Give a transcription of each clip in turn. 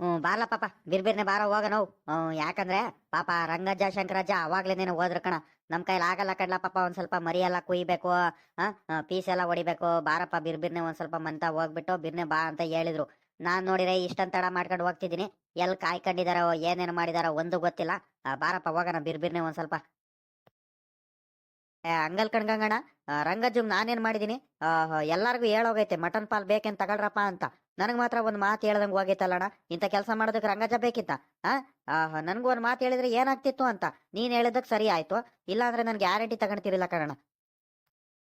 ಹ್ಞೂ ಬಾರ್ಲ ಪಾಪ. ಬಿರ್ಬಿರ್ನೆ ಬಾರ, ಹೋಗ ನಾವು. ಯಾಕಂದ್ರೆ, ಪಾಪ ರಂಗಜ್ಜ, ಶಂಕರಜ್ಜ ಅವಾಗ್ಲೇನೇನು ಹೋದ್ರು ಕಣ. ನಮ್ ಕೈಲಿ ಆಗಲ್ಲ ಕಡ್ಲ ಪಾಪ, ಒಂದ್ ಸ್ವಲ್ಪ ಮರಿ ಎಲ್ಲ ಕುಯ್ಬೇಕು ಪೀಸ್ ಎಲ್ಲ ಹೊಡಿಬೇಕು. ಬಾರಪ್ಪ ಬಿರ್ಬಿರ್ನೆ ಒಂದ್ ಸ್ವಲ್ಪ ಮಂತ ಹೋಗ್ಬಿಟ್ಟು ಬಿರ್ನೆ ಬಾ ಅಂತ ಹೇಳಿದ್ರು. ನಾನ್ ನೋಡಿದ್ರೆ ಇಷ್ಟಂತ ತಡ ಮಾಡ್ಕೊಂಡು ಹೋಗ್ತಿದ್ದೀನಿ. ಎಲ್ ಕಾಯ್ಕೊಂಡಿದಾರೋ, ಏನೇನು ಮಾಡಿದಾರೋ, ಒಂದು ಗೊತ್ತಿಲ್ಲ. ಬಾರಪ್ಪ, ಹೋಗೋಣ ಬಿರ್ಬಿರ್ನೆ ಒಂದ್ ಸ್ವಲ್ಪ ಹಂಗಲ್ ಕಣ್ಗಂಗಣ ರಂಗಜ್ಜಗ್ ನಾನೇನ್ ಮಾಡಿದೀನಿ? ಎಲ್ಲಾರ್ಗು ಹೇಳೋಗೈತೆ, ಮಟನ್ ಪಾಲ್ ಬೇಕೇನ್ ತಗೊಳ್ರಪ್ಪ ಅಂತ. ನನಗ್ ಮಾತ್ರ ಒಂದ್ ಮಾತು ಹೇಳ್ದಂಗ್ ಹೋಗೈತಲ್ಲಣ್ಣ ಇಂತ ಕೆಲಸ ಮಾಡೋದಕ್ಕೆ ರಂಗಜ್ಜ ಬೇಕಿತ್ತ? ಆ ನನ್ಗೂ ಒಂದ್ ಮಾತು ಹೇಳಿದ್ರೆ ಏನಾಗ್ತಿತ್ತು ಅಂತ. ನೀನ್ ಹೇಳಿದಕ್ ಸರಿ ಆಯ್ತು, ಇಲ್ಲಾಂದ್ರೆ ನನ್ ಗ್ಯಾರಂಟಿ ತಗೊಂಡ್ತಿರಿಲ್ಲ ಕಣ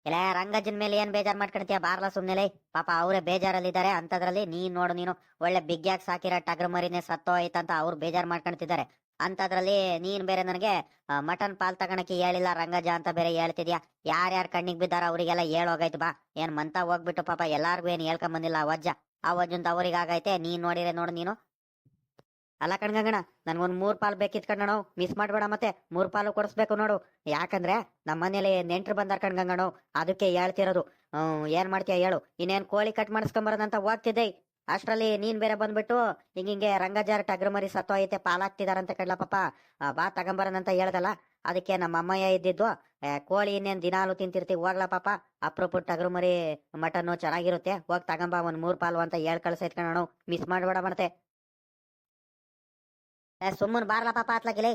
ಇಲ್ಲ ರಂಗಜ್ಜನ್ ಮೇಲೆ ಏನ್ ಬೇಜಾರ್ ಮಾಡ್ಕೊಳ್ತೀಯ ಬಾರ್ಲ ಸುಮ್ನೆಲೆ. ಪಾಪ ಅವರೇ ಬೇಜಾರಲ್ಲಿದ್ದಾರೆ ಅಂತದ್ರಲ್ಲಿ ನೀನ್ ನೋಡು ನೀನು, ಒಳ್ಳೆ ಬಿಗ್ಯಾಗ್ ಸಾಕಿರ ಟಗ್ರ ಮರಿನೇ ಸತ್ತೋಯ್ತಂತ ಅವ್ರು ಬೇಜಾರ್ ಮಾಡ್ಕೊಳ್ತಿದ್ದಾರೆ ಅಂತದ್ರಲ್ಲಿ ನೀನ್ ಬೇರೆ ನನಗೆ ಮಟನ್ ಪಾಲ್ ತಗೊಳಕ್ಕೆ ಹೇಳಿಲ್ಲ, ರಂಗಜ ಅಂತ ಬೇರೆ ಹೇಳ್ತಿದ್ಯಾ? ಯಾರ್ಯಾರ ಕಣ್ಣಿಗೆ ಬಿದ್ದಾರ ಅವರಿಗೆಲ್ಲ ಹೇಳೋಗೈತು ಬಾ. ಏನ್ ಮಂತ ಹೋಗ್ಬಿಟ್ಟು ಪಾಪ ಎಲ್ಲಾರ್ಗು ಏನ್ ಹೇಳ್ಕೊಂಡ್ ಬಂದಿಲ್ಲ ವಜ್ಜ. ಆ ಅವ್ರಿಗೆ ಆಗೈತೆ ನೀನ್ ನೋಡಿರೆ ನೋಡು ನೀನು. ಅಲ್ಲ ಕಣ್ಗಂಗಣ ನನ್ಗೊಂದ್ ಮೂರ್ ಪಾಲ್ ಬೇಕಿತ್ ಕಣ್ಣ ಮಿಸ್ ಮಾಡ್ಬೇಡ ಮತ್ತೆ. ಮೂರ್ ಪಾಲು ಕೊಡಿಸ್ಬೇಕು ನೋಡು. ಯಾಕಂದ್ರೆ ನಮ್ಮ ಮನೇಲಿ ನೆಂಟ್ರು ಬಂದಾರ ಕಣ್ಗಂಗಣ ಅದಕ್ಕೆ ಹೇಳ್ತಿರೋದು. ಹ್ಮ್, ಏನ್ ಮಾಡ್ತೀಯ ಹೇಳು. ಇನ್ನೇನ್ ಕೋಳಿ ಕಟ್ ಮಾಡಿಸ್ಕೊಂಬರೋದಂತ ಹೋಗ್ತಿದ್ದೆ. ಅಷ್ಟ್ರಲ್ಲಿ ನೀನ್ ಬೇರೆ ಬಂದ್ಬಿಟ್ಟು ಹಿಂಗ ಹಿಂಗೆ ರಂಗಜಾರ ಟಗ್ರ ಮರಿ ಸತ್ತೋಯ್ತೆ ಪಾಲಾಗ್ತಿದಾರಂತ ಕಡ್ಲ ಪಾಪ ಬಾ ಅಂತ ಹೇಳ್ದಲ್ಲ, ಅದಕ್ಕೆ ನಮ್ಮ ಅಮ್ಮಯ್ಯ ಇದ್ದಿದ್ದು ಕೋಳಿ ಇನ್ನೇನ್ ದಿನಾಲು ತಿಂತಿರ್ತೀವಿ, ಹೋಗ್ಲಾ ಪಾಪ. ಅಪ್ರೂಪ ಟಗ್ರಮರಿ ಮಟನ್ ಚೆನ್ನಾಗಿರುತ್ತೆ, ಹೋಗ್ ತಗೊಂಬ, ಒಂದ್ ಮೂರ್ ಪಾಲು ಅಂತ ಹೇಳ್ ಕಳ್ಸೈತ್ ಕಣ ಮಿಸ್ ಮಾಡ್ಬೇಡ ಮತ್ತೆ ಸುಮ್ಮನ್ ಬಾರ್ಲ ಪಾಪ ಅತ್ಲಾಗಿಲಿ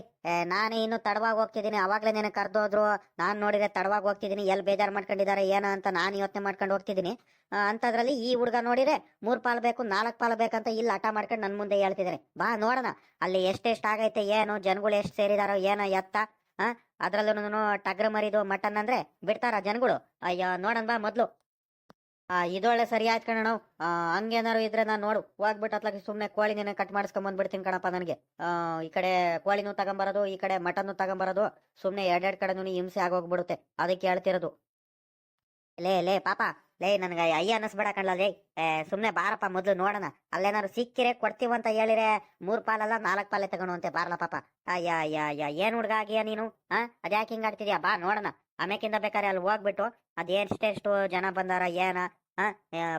ನಾನೇ ಇನ್ನು ತಡವಾಗಿ ಹೋಗ್ತಿದ್ದೀನಿ ಅವಾಗ್ಲೇ ನೆನೆ ಕರೆದೋದ್ರು. ನಾನು ನೋಡಿದ್ರೆ ತಡವಾಗಿ ಹೋಗ್ತಿದ್ದೀನಿ ಎಲ್ಲಿ ಬೇಜಾರ್ ಮಾಡ್ಕೊಂಡಿದ್ದಾರೆ ಏನ ಅಂತ ನಾನು ಯೋಚನೆ ಮಾಡ್ಕೊಂಡು ಹೋಗ್ತಿದ್ದೀನಿ ಅಂತದ್ರಲ್ಲಿ ಈ ಹುಡುಗ ನೋಡಿದ್ರೆ ಮೂರ್ ಪಾಲು ಬೇಕು, ನಾಲ್ಕು ಪಾಲ್ ಬೇಕಂತ ಇಲ್ಲಿ, ಹಠ ಮಾಡ್ಕೊಂಡು ನನ್ ಮುಂದೆ ಹೇಳ್ತಿದ್ದಾರೆ ಬಾ, ನೋಡೋಣ. ಅಲ್ಲಿ ಎಷ್ಟೆಷ್ಟು ಆಗೈತೆ, ಏನು, ಜನಗಳು ಎಷ್ಟು ಸೇರಿದಾರೋ, ಏನೋ ಎತ್ತ. ಅದ್ರಲ್ಲೂ ಟಗ್ರ ಮರಿದು ಮಟನ್ ಅಂದ್ರೆ ಬಿಡ್ತಾರ ಜನಗಳು. ಅಯ್ಯೋ, ನೋಡೋಣ ಬಾ ಮೊದ್ಲು. ಇದೊಳ್ಳೆ ಸರಿ ಆಯ್ತು ಕಣ ನಾವು ಹಂಗೇನಾರು ಇದ್ರೆ ನಾನು ನೋಡು. ಹೋಗ್ಬಿಟ್ಟು ಅತ್ಲಾಗಿ ಸುಮ್ಮನೆ ಕೋಳಿನೇ ಕಟ್ ಮಾಡಿಸ್ಕೊಂಡ್ ಬಂದ್ಬಿಡ್ತೀನಿ ಕಣಪ್ಪ ನನಗೆ. ಈ ಕಡೆ ಕೋಳಿನೂ ತಗೊಂಬರೋದು, ಈ ಕಡೆ ಮಟನ್ನು ತಗೊಂಬರೋದು. ಸುಮ್ಮನೆ ಎರಡೆರಡು ಕಡೆನೂ ಹಿಂಸೆ ಆಗೋಗ್ಬಿಡುತ್ತೆ. ಅದಕ್ಕೆ ಹೇಳ್ತಿರೋದು. ಲೇ ಲೇ, ಪಾಪ. ಲೇ, ನನಗೆ ಅಯ್ಯ ಅನ್ನಿಸ್ಬೇಡ ಕಣ್ಲ, ಲೇ. ಸುಮ್ಮನೆ ಬಾರಪ್ಪ ಮೊದಲು ನೋಡೋಣ. ಅಲ್ಲೇನಾರು ಸಿಕ್ಕಿರೆ ಕೊಡ್ತೀವಂತ ಹೇಳಿರೆ, ಮೂರು ಪಾಲಲ್ಲ ನಾಲ್ಕು ಪಾಲೆ ತಗೊಳುವಂತೆ ಬಾರಲ್ಲ ಪಾಪ. ಅಯ್ಯ ಅಯ್ಯ ಅಯ್ಯ, ಏನು ಹುಡುಗ ಆಗಿಯ ನೀನು? ಹಾ ಅದ್ಯಾಕೆ ಹಿಂಗಾಡ್ತಿದ್ಯಾ ಬಾ, ನೋಡೋಣ. ಆಮೇಕಿಂದ ಬೇಕಾದ್ರೆ ಅಲ್ಲಿ ಹೋಗ್ಬಿಟ್ಟು ಅದೇನ್ಷ್ಟೆಷ್ಟು ಜನ ಬಂದಾರ, ಏನ?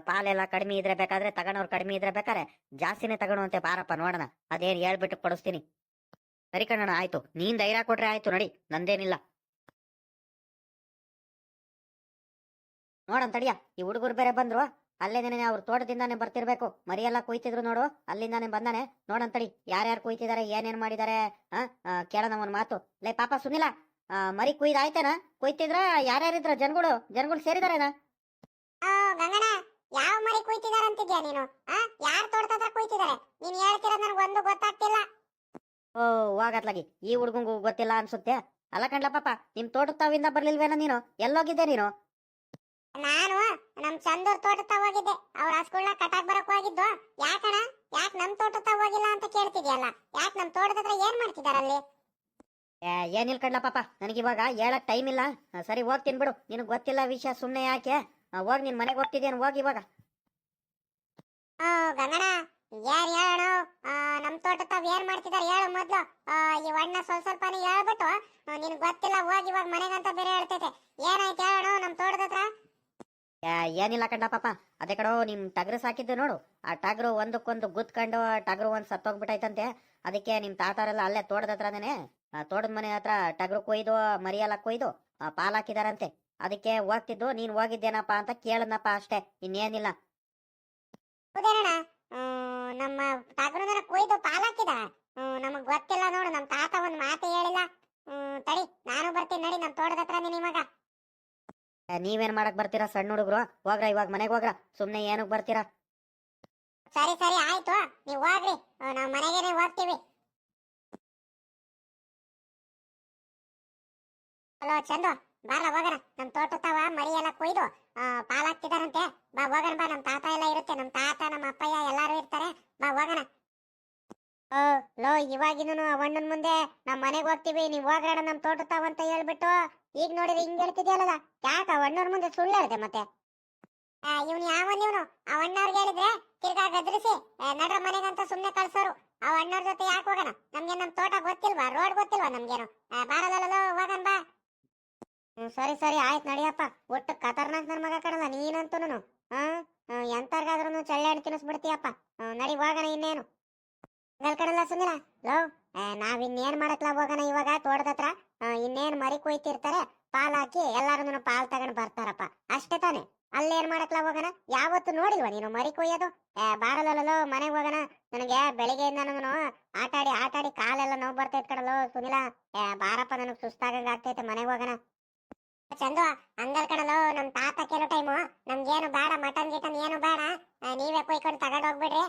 ಪಾಲೆಲ್ಲ ಕಡಿಮೆ ಇದ್ರೆ ಬೇಕಾದ್ರೆ ತಗೊಂಡವ್ರು ಕಡಿಮೆ ಇದ್ರೆ ಬೇಕಾದ್ರೆ ಜಾಸ್ತಿನೇ ತಗೊಳುವಂತೆ ಬಾರಪ್ಪ ನೋಡೋಣ. ಅದೇನ್ ಹೇಳ್ಬಿಟ್ಟು ಕೊಡಿಸ್ತೀನಿ. ಸರಿ ಕಣ್ಣಣ್ಣ ಆಯ್ತು. ನೀನ್ ಧೈರ್ಯ ಕೊಟ್ರೆ ಆಯ್ತು ನೋಡಿ. ನಂದೇನಿಲ್ಲ. ನೋಡನ್ ತಡಿಯ ಈ ಹುಡುಗರು ಬೇರೆ ಬಂದ್ರು ಅಲ್ಲೇನೇನೆ ಅವ್ರ ತೋಟದಿಂದಾನೆ ಬರ್ತಿರ್ಬೇಕು. ಮರಿಯೆಲ್ಲ ಕುಯ್ತಿದ್ರು ನೋಡು ಅಲ್ಲಿಂದಾನೆ ಬಂದಾನೆ. ನೋಡಂತಡಿ ತಡಿ ಯಾರ್ಯಾರು ಕುಯ್ತಿದಾರೆ ಏನೇನ್ ಆ, ಕೇಳೋಣ ಒಂದ್ ಮಾತು. ಲೈ ಪಾಪ ಸುನಿಲ ಮರಿ ಕುಯ್ದ ಆಯ್ತೇನ? ಕುಯ್ತಿದ್ರ? ಯಾರ್ಯಾರಿದ್ರ? ಜನಗಳು ಜನಗಳು ಸೇರಿದಾರೇನ? ಓ ಗಂಗಣ್ಣ ಯಾವ ಮರಿ ಕುಯ್ತಿದಾರ ಅಂತಿದ್ಯಾ ನೀನು? ಆ ಯಾರ್ ತೋಟದ ಹತ್ರ ಕುಯ್ತಿದಾರೆ? ನೀನ್ ಹೇಳ್ತಿರೋದ್ ನನಗೆ ಒಂದು ಗೊತ್ತಾಗ್ತಿಲ್ಲ. ಓ ವಾಗತ್ಲಾಗಿ ಈ ಹುಡುಗಂಗೂ ಗೊತ್ತಿಲ್ಲ ಅನ್ಸುತ್ತೆ? ಅಲ್ಲ ಕಣ್ಲ ಪಾಪ ನಿಮ್ ತೋಟದ ತಾವಿಂದ ಬರ್ಲಿಲ್ವೇನ ನೀನು? ಎಲ್ಲೋಗಿದ್ದೆ ನೀನು? ನಾನು? ನಮ್ ಚಂದೂರ್ ತೋಟದ ಹೋಗಿದ್ದೆ. ಅವ್ರ ಹಸ್ಗಳನ್ನ ಕಟಾಕ್ ಬರಕ್ ಹೋಗಿದ್ದು? ಯಾಕಣ ಯಾಕ್ ನಮ್ ತೋಟದ ಹೋಗಿಲ್ಲ ಅಂತ ಕೇಳ್ತಿದ್ಯಲ್ಲ? ಯಾಕ್ ನಮ್ ತೋಟದ ಹತ್ರ ಏನ್ ಮಾಡ್ತಿದಾರ ಅಲ್ಲಿ ಏ, ಏನಿಲ್ಲ ಕಣ್ಲ ಪಾಪ ನನಗಿವಾಗ ಹೇಳಕ್ ಟೈಮ್ ಇಲ್ಲ ಸರಿ ಹೋಗ್ತೀನಿ ಬಿಡು. ನಿನಗ್ ಗೊತ್ತಿಲ್ಲ ವಿಷಯ ಸುಮ್ನೆ ಯಾಕೆ? ಹೋಗ್ ನಿನ್ ಮನೆಗೆ ಹೋಗ್ತಿದ್ದೇನು ಹೋಗಿ ಇವಾಗ. ಓ ಗಂಗಣ್ಣ ಯಾರು ಹೇಳೋಣ ನಮ್ಮ ತೋಟದ ತಾವ್ ಏನ್ ಮಾಡ್ತಿದಾರ ಹೇಳು ಮೊದ್ಲು. ಈ ಅಣ್ಣ ಸ್ವಲ್ಪ ಸ್ವಲ್ಪನೇ ಹೇಳ್ಬಿಟ್ಟು ನಿನ್ ಗೊತ್ತಿಲ್ಲ ಹೋಗಿ ಇವಾಗ ಮನೆಗಂತ ಬೇರೆ ಹೇಳ್ತೈತೆ. ಏನಾಯ್ತು ಹೇಳೋಣ ನಮ್ಮ ತೋಟದ ಹತ್ರ? ಏನಿಲ್ಲ ಕಂಡ ಪಾಪ. ಅದೇ ಕಡೆ ನಿಮ್ ಟಗ್ರು ಸಾಕಿದ್ದು ನೋಡು. ಆ ಟಗ್ರು ಒಂದಕ್ಕೊಂದು ಗುತ್ಕೊಂಡು ಟಗ್ರು ಒಂದ್ ಸತ್ತೋಗ್ಬಿಟ್ಟೈತಂತೆ. ಅದಕ್ಕೆ ನಿಮ್ ತಾತಾರೆಲ್ಲ ಅಲ್ಲೇ ತೋಟದ ಹತ್ರನೇ ತೋಟದ ಮನೆ ಹತ್ರ ಟಗ್ರು ಕೊಯ್ದು ಮರಿಯಲ್ಲ ಕೊಯ್ದು ಆ, ಪಾಲ್ ಹಾಕಿದಾರಂತೆ. ಅದಕ್ಕೆ ಹೋಗ್ತಿದ್ದು ನೀನ್ ಹೋಗಿದ್ದೇನಪ್ಪ ಅಂತ ಕೇಳನಪ್ಪ ಅಷ್ಟೇ ಇನ್ನೇನಿಲ್ಲ. ಹೌದೇನಣ್ಣ? ನಮ್ಮ ಟಗರುನ ಕೊಯ್ದು ಪಾಲಾಕಿದ. ನಮಗ್ ಗೊತ್ತಿಲ್ಲ ನೋಡು ನಮ್ ತಾತ ಒಂದ್ ಮಾತು ಹೇಳಿಲ್ಲ. ಹ್ಮ್, ತಡಿ ನಾನು ಬರ್ತೀನಿ ನಡಿ ನಮ್ ತೋಟದ ಹತ್ರ ನೀನ್ ಇವಾಗ. ನೀವೇನ್ ಮಾಡಕ್ ಬರ್ತೀರಾ ಸಣ್ಣ ಹುಡುಗ್ರು? ಹೋಗ್ರ ಇವಾಗ ಮನೆಗೆ ಹೋಗ್ರ ಸುಮ್ನೆ ಏನಕ್ ಬರ್ತೀರಾ? ಸರಿ ಸರಿ ಆಯ್ತು ನೀವ್ ಹೋಗ್ರಿ ನಾವ್ ಮನೆಗೇನೆ ಹೋಗ್ತೀವಿ. ಹಲೋ ಚಂದು. ಬಾರ ಹೋಗೋಣ. ನಮ್ ತೋಟ ತಾವ ಮರಿ ಎಲ್ಲ ಕೊಯ್ದು ಆ, ಪಾಲಾಕ್ತಿದಾರಂತೆ. ಬಾ ಹೋಗೋಣ ಬಾ. ನಮ್ ತಾತ ಎಲ್ಲ ಇರುತ್ತೆ. ನಮ್ ತಾತ ನಮ್ಮ ಅಪ್ಪಯ್ಯ ಎಲ್ಲಾರು ಇರ್ತಾರೆ. ಬಾ ಹೋಗಣ. ಓ ಲೋ ಇವಾಗಿನೂ ಅವಣ್ಣನ ಮುಂದೆ ನಮ್ಮ ಮನೆಗೆ ಹೋಗ್ತೀವಿ. ನೀವ್ ಹೋಗ್ರಾಡ ನಮ್ ತೋಟ ತಾವ ಅಂತ ಹೇಳ್ಬಿಟ್ಟು ಈಗ ನೋಡಿದ್ರೆ ಹಿಂಗ್ ಹೇಳ್ತಿದ್ಯಲ್ಲ ಯಾಕ ಅವಣ್ಣವ್ರ ಮುಂದೆ ಸುಳ್ಳು ಹೇಳಿದೆ ಮತ್ತೆ? ಇವ್ನು ಯಾವನ್ ಇವನು? ಆ ಅಣ್ಣವ್ರಿಗೆ ಹೇಳಿದ್ರೆ ತಿರ್ಗಾ ಗದ್ರಿಸಿ ನಡ್ರ ಮನೆಗಂತ ಸುಮ್ನೆ ಕಳ್ಸೋರು. ಆ ಅಣ್ಣವ್ರ ಜೊತೆ ಯಾಕೆ ಹೋಗೋಣ? ನಮ್ಗೆ ನಮ್ ತೋಟ ಗೊತ್ತಿಲ್ವಾ? ರೋಡ್ ಗೊತ್ತಿಲ್ವಾ ನಮ್ಗೇನು? ಆ, ಬಾರಲ್ಲೋ ಹೋಗೋಣ ಬಾ. ಹ್ಮ್, ಸರಿ ಸರಿ ಆಯ್ತು ನಡಿಯಪ್ಪ ಒಟ್ಟು ಖತರ್ನಾಕ್ ನನ್ನ ಮಗ ಕಣಲ್ಲ ನೀನಂತೂನು ಹಾಂ ಎಂತರ್ಗಾದ್ರೂ ಚಳ್ಳೆ ಹಣ್ಣು ತಿನ್ನಿಸ್ಬಿಡ್ತೀಯಪ್ಪ. ನಡಿ ಹೋಗೋಣ ಇನ್ನೇನು. ಕಡಲ್ಲ ಸುನಿಲ ಲೋ ನಾವ್ ಇನ್ನೇನ್ ಮಾಡಕ್ಲ ಹೋಗೋಣ ಇವಾಗ ತೋಟದ ಹತ್ರ? ಆ, ಇನ್ನೇನ್ ಮರಿ ಕುಯ್ತಿರ್ತಾರೆ ಪಾಲ್ ಹಾಕಿ ಎಲ್ಲಾರು ಪಾಲ್ ತಗೊಂಡ್ ಬರ್ತಾರಪ್ಪ. ಅಷ್ಟೇ ತಾನೆ. ಅಲ್ಲೇನ್ ಮಾಡಕ್ಲ ಹೋಗೋಣ? ಯಾವತ್ತು ನೋಡಿಲ್ವ ನೀನು ಮರಿ ಕೊಯ್ಯೋದು? ಬಾರಲ್ಲೋ ಮನೆಗೆ ಹೋಗೋಣ. ನನಗೆ ಬೆಳಿಗ್ಗೆಯಿಂದ ಆಟಾಡಿ ಆಟಾಡಿ ಕಾಲೆಲ್ಲ ನೋವು ಬರ್ತೈತ್ ಕಡಲೋ ಸುನಿಲ. ಬಾರಪ್ಪ ನನಗ್ ಸುಸ್ತಾಗಂಗ ಆಗ್ತೈತೆ ಮನೆಗೆ ಹೋಗೋಣ. ಚಂದು ಹಂಗಲ್ ನಮ್ ತಾತ ಕೆಲವು ಟೈಮು. ನಮ್ಗೇನು ಬೇಡ, ಮಟನ್, ಗಿಟನ್ ಏನು ಬೇಡ. ನೀವೇ ಕೊಯ್ಕೊಂಡು ತಗೊಂಡು ಹೋಗ್ಬಿಡ್ರಿ.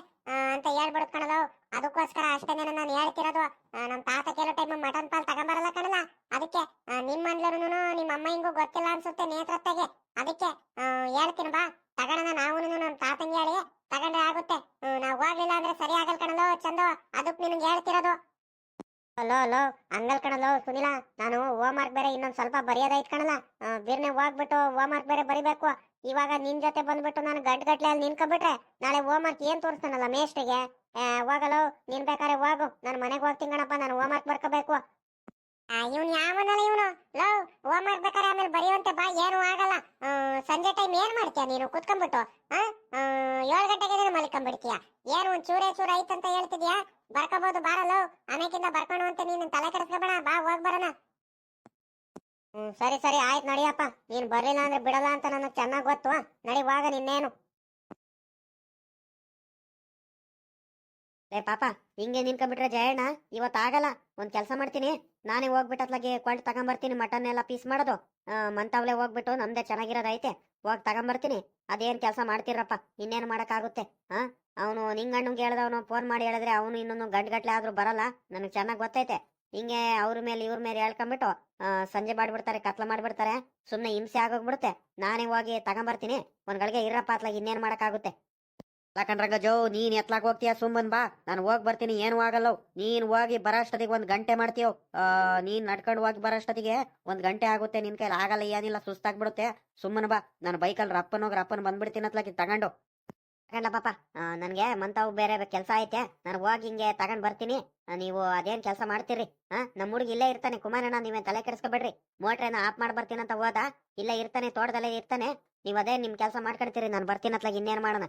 ಅಂತ ಹೇಳ್ಬಿಡುದು ಕಣಲು ಅದಕ್ಕೋಸ್ಕರ ಅಷ್ಟೇನೆ ನಾನು ಹೇಳ್ತಿರೋದು. ನಮ್ಮ ನಮ್ ತಾತ ಕೆಲವು ಟೈಮ್ ಮಟನ್ ಪಾಲ್ ತಗೊಂಬರಲ್ಲ ಕಣಲ್ಲ. ಅದಕ್ಕೆ ನಿಮ್ಮ ನಿಮ್ ಮನ್ಲೂನು ನಿಮ್ಮ ಅಮ್ಮ ಹಿಂಗೂ ಗೊತ್ತಿಲ್ಲ ಅನ್ಸುತ್ತೆ ನೇತ್ರತ್ತೆಗೆ. ಅದಕ್ಕೆ ಹೇಳ್ತೀನಿ ಬಾ. ತಗೋಣ ನಾವು ನಮ್ ತಾತಂಗೆ ಹೇಳಿ. ತಗೊಂಡ್ರೆ ಆಗುತ್ತೆ. ನಾವು ಹೋಗ್ಲಿಲ್ಲ ಅಂದ್ರೆ ಸರಿ ಆಗಲ್ ಕಣಲು ಚಂದು. ಅದಕ್ ನಿನ್ಗೆ ಹೇಳ್ತಿರೋದು. ಅಲೋ ಅಲೋ ಹಂಗಲ್ ಕಣಲೋ ಸುನಿಲ, ನಾನು ಹೋಮ್ ಬೇರೆ ಇನ್ನೊಂದ್ ಸ್ವಲ್ಪ ಬರೆಯೋದೈತ್ ಕಣಲ್ಲ. ಬೀರ್ನೆ ಹೋಗ್ಬಿಟ್ಟು ಹೋಮ್ ಬೇರೆ ಬರಿಬೇಕು. ಇವಾಗ ನಿನ್ ಜೊತೆ ಬಂದ್ಬಿಟ್ಟು ನಾನು ಗಡ್ ಗಟ್ಲೆ ಅಲ್ಲಿ ನಿನ್ಕೊಬಿಟ್ರೆ ನಾಳೆ ಹೋಮ್ ವರ್ಕ್ ಏನ್ ತೋರಿಸ್ತಾನಲ್ಲ ಮೇಸ್ಟ್ಗೆ ಹೋಗಲು, ನೀನ್ ಬೇಕಾದ್ರೆ ಹೋಗು. ನಾನು ಮನೆಗೆ ಹೋಗ್ತೀನಿ ಕಣಪ್ಪ, ನಾನು ಹೋಮ್ ವರ್ಕ್ ಬರ್ಕೋಬೇಕು ಇವನು ಯಾವನಲ್ಲ ಇವನು? ಲೋ ಹೋಮ್ ವರ್ಕ್ ಬೇಕಾದ್ರೆ ಆಮೇಲೆ ಬರೆಯುವಂತೆ ಬಾ, ಏನು ಆಗಲ್ಲ. ಸಂಜೆ ಟೈಮ್ ಏನ್ ಮಾಡ್ತೀಯ ನೀನು? ಕುತ್ಕೊಂಡ್ಬಿಟ್ಟು ಏಳು ಗಂಟೆಗೆ ಮಲ್ಕೊಂಡ್ಬಿಡ್ತೀಯ ಏನು ಒಂದ್ ಚೂರೇ ಚೂರ ಐತಂತ ಹೇಳ್ತಿದ್ಯಾ? ಬರ್ಕೋಬಹುದು ಬಾರಲ್ಲು? ಆಮೇಕಿಂದ ಬರ್ಕೊಂಡು ಅಂತ ನೀನು ತಲೆ ಕೆಡಿಸ್ಕೋಬೇಡ, ಬಾ, ಹೋಗ್ ಬರೋಣ. ಹ್ಮ್, ಸರಿ ಸರಿ, ಆಯ್ತು ನಡಿಯಪ್ಪ. ನೀನ್ ಬರ್ಲಿಲ್ಲ ಅಂದ್ರೆ ಬಿಡಲ್ಲ ಅಂತ ನನಗೆ ಚೆನ್ನಾಗ್ ಗೊತ್ತು ನಡಿ, ಹೋಗ, ನಿನ್ನೇನು. ಲೇ ಪಾಪ, ಹಿಂಗೆ ನಿನ್ಕೊಂಡ್ಬಿಟ್ರೆ ಜಯಣ್ಣ ಇವತ್ತು ಆಗಲ್ಲ. ಒಂದು ಕೆಲಸ ಮಾಡ್ತೀನಿ. ನಾನೇ ಹೋಗ್ಬಿಟ್ಟತ್ಲಾಗೆ ಕೊಂಡು ತಗೊಂಬರ್ತೀನಿ ಮಟನ್ ಎಲ್ಲ ಪೀಸ್ ಮಾಡೋದು. ಮಂತವ್ಲೆ ಹೋಗ್ಬಿಟ್ಟು ನಮ್ದೇ ಚೆನ್ನಾಗಿರೋದೈತೆ ಹೋಗಿ ತಗೊಂಬರ್ತೀನಿ. ಅದೇನು ಕೆಲಸ ಮಾಡ್ತೀರಪ್ಪ ಇನ್ನೇನು ಮಾಡೋಕ್ಕಾಗುತ್ತೆ ಹಾಂ ಅವನು ನಿಂಗಣ್ಣಂಗೆ ಹೇಳ್ದವನು ಫೋನ್ ಮಾಡಿ ಹೇಳಿದ್ರೆ ಅವನು ಇನ್ನೊಂದು ಗಂಟುಗಟ್ಟಲೆ ಆದರೂ ಬರಲ್ಲ. ನನಗೆ ಚೆನ್ನಾಗಿ ಗೊತ್ತೈತೆ. ಹಿಂಗೆ ಅವ್ರ ಮೇಲೆ, ಇವ್ರ ಮೇಲೆ ಹೇಳ್ಕೊಂಬಿಟ್ಟು ಸಂಜೆ ಮಾಡಿಬಿಡ್ತಾರೆ, ಕತ್ಲ ಮಾಡ್ಬಿಡ್ತಾರೆ. ಸುಮ್ಮನೆ ಹಿಂಸೆ ಆಗೋಗ್ಬಿಡುತ್ತೆ. ನಾನೇ ಹೋಗಿ ತಗೊಂಬರ್ತೀನಿ. ಒಂದ್ ಗಳಿಗೆ ಇರಪ್ಪ ಅತ್ಲಾಗ ಇನ್ನೇನು ಮಾಡಕ್ಕಾಗುತ್ತೆ. ಯಾಕಂದ್ರಂಗ ಜೋ ನೀನ್ ಎತ್ಲಾಕ್ ಹೋಗ್ತೀಯ? ಸುಮ್ಮನ್ ಬಾ. ನಾನು ಹೋಗ್ ಬರ್ತೀನಿ. ಏನು ಆಗಲ್ಲ. ನೀನ್ ಹೋಗಿ ಬರೋಷ್ಟೊತ್ತಿಗೆ ಒಂದ್ ಗಂಟೆ ಮಾಡ್ತೀಯೋ? ಆ, ನೀನ್ ನಡ್ಕೊಂಡು ಹೋಗಿ ಬರೋಷ್ಟೊತ್ತಿಗೆ ಒಂದ್ ಗಂಟೆ ಆಗುತ್ತೆ ನಿನ್ ಕೈಲಿ. ಆಗಲ್ಲ, ಏನಿಲ್ಲ, ಸುಸ್ತಾಗ್ಬಿಡುತ್ತೆ. ಸುಮ್ಮನ್ ಬಾ. ನಾನು ಬೈಕಲ್ ರಪ್ಪನ್ ಹೋಗಿ ರಪ್ಪನ್ ಬಂದ್ಬಿಡ್ತೀನಿ ಅತ್ಲಾಗಿ ತಗೊಂಡು. ತಗೊಂಡ ಪಾಪ ನನಗೆ ಮಂತಾವ್ ಬೇರೆ ಕೆಲಸ ಐತೆ. ನಾನು ಹೋಗಿ ಹಿಂಗೆ ತಗೊಂಡ್ ಬರ್ತೀನಿ. ನೀವು ಅದೇನ್ ಕೆಲಸ ಮಾಡ್ತೀರಿ ಹಾ ನಮ್ಮ ಹುಡುಗ ಇಲ್ಲೇ ಇರ್ತಾನೆ. ಕುಮಾರಣ್ಣ, ನೀವೇ ತಲೆ ಕೆಡಿಸ್ಕೊಬೇಡ್ರಿ? ಮೋಟ್ರೇನ ಆಫ್ ಮಾಡಿ ಬರ್ತೀನಿ ಅಂತ ಹೋದ. ಇಲ್ಲೇ ಇರ್ತಾನೆ, ತೋಟದಲ್ಲೇ ಇರ್ತಾನೆ. ನೀವ್ ಅದೇ ನಿಮ್ ಕೆಲಸ ಮಾಡ್ಕೊಡ್ತೀರಿ. ನಾನು ಬರ್ತೀನಿ ಅತ್ಲಾಗ ಇನ್ನೇನ್ ಮಾಡೋಣ?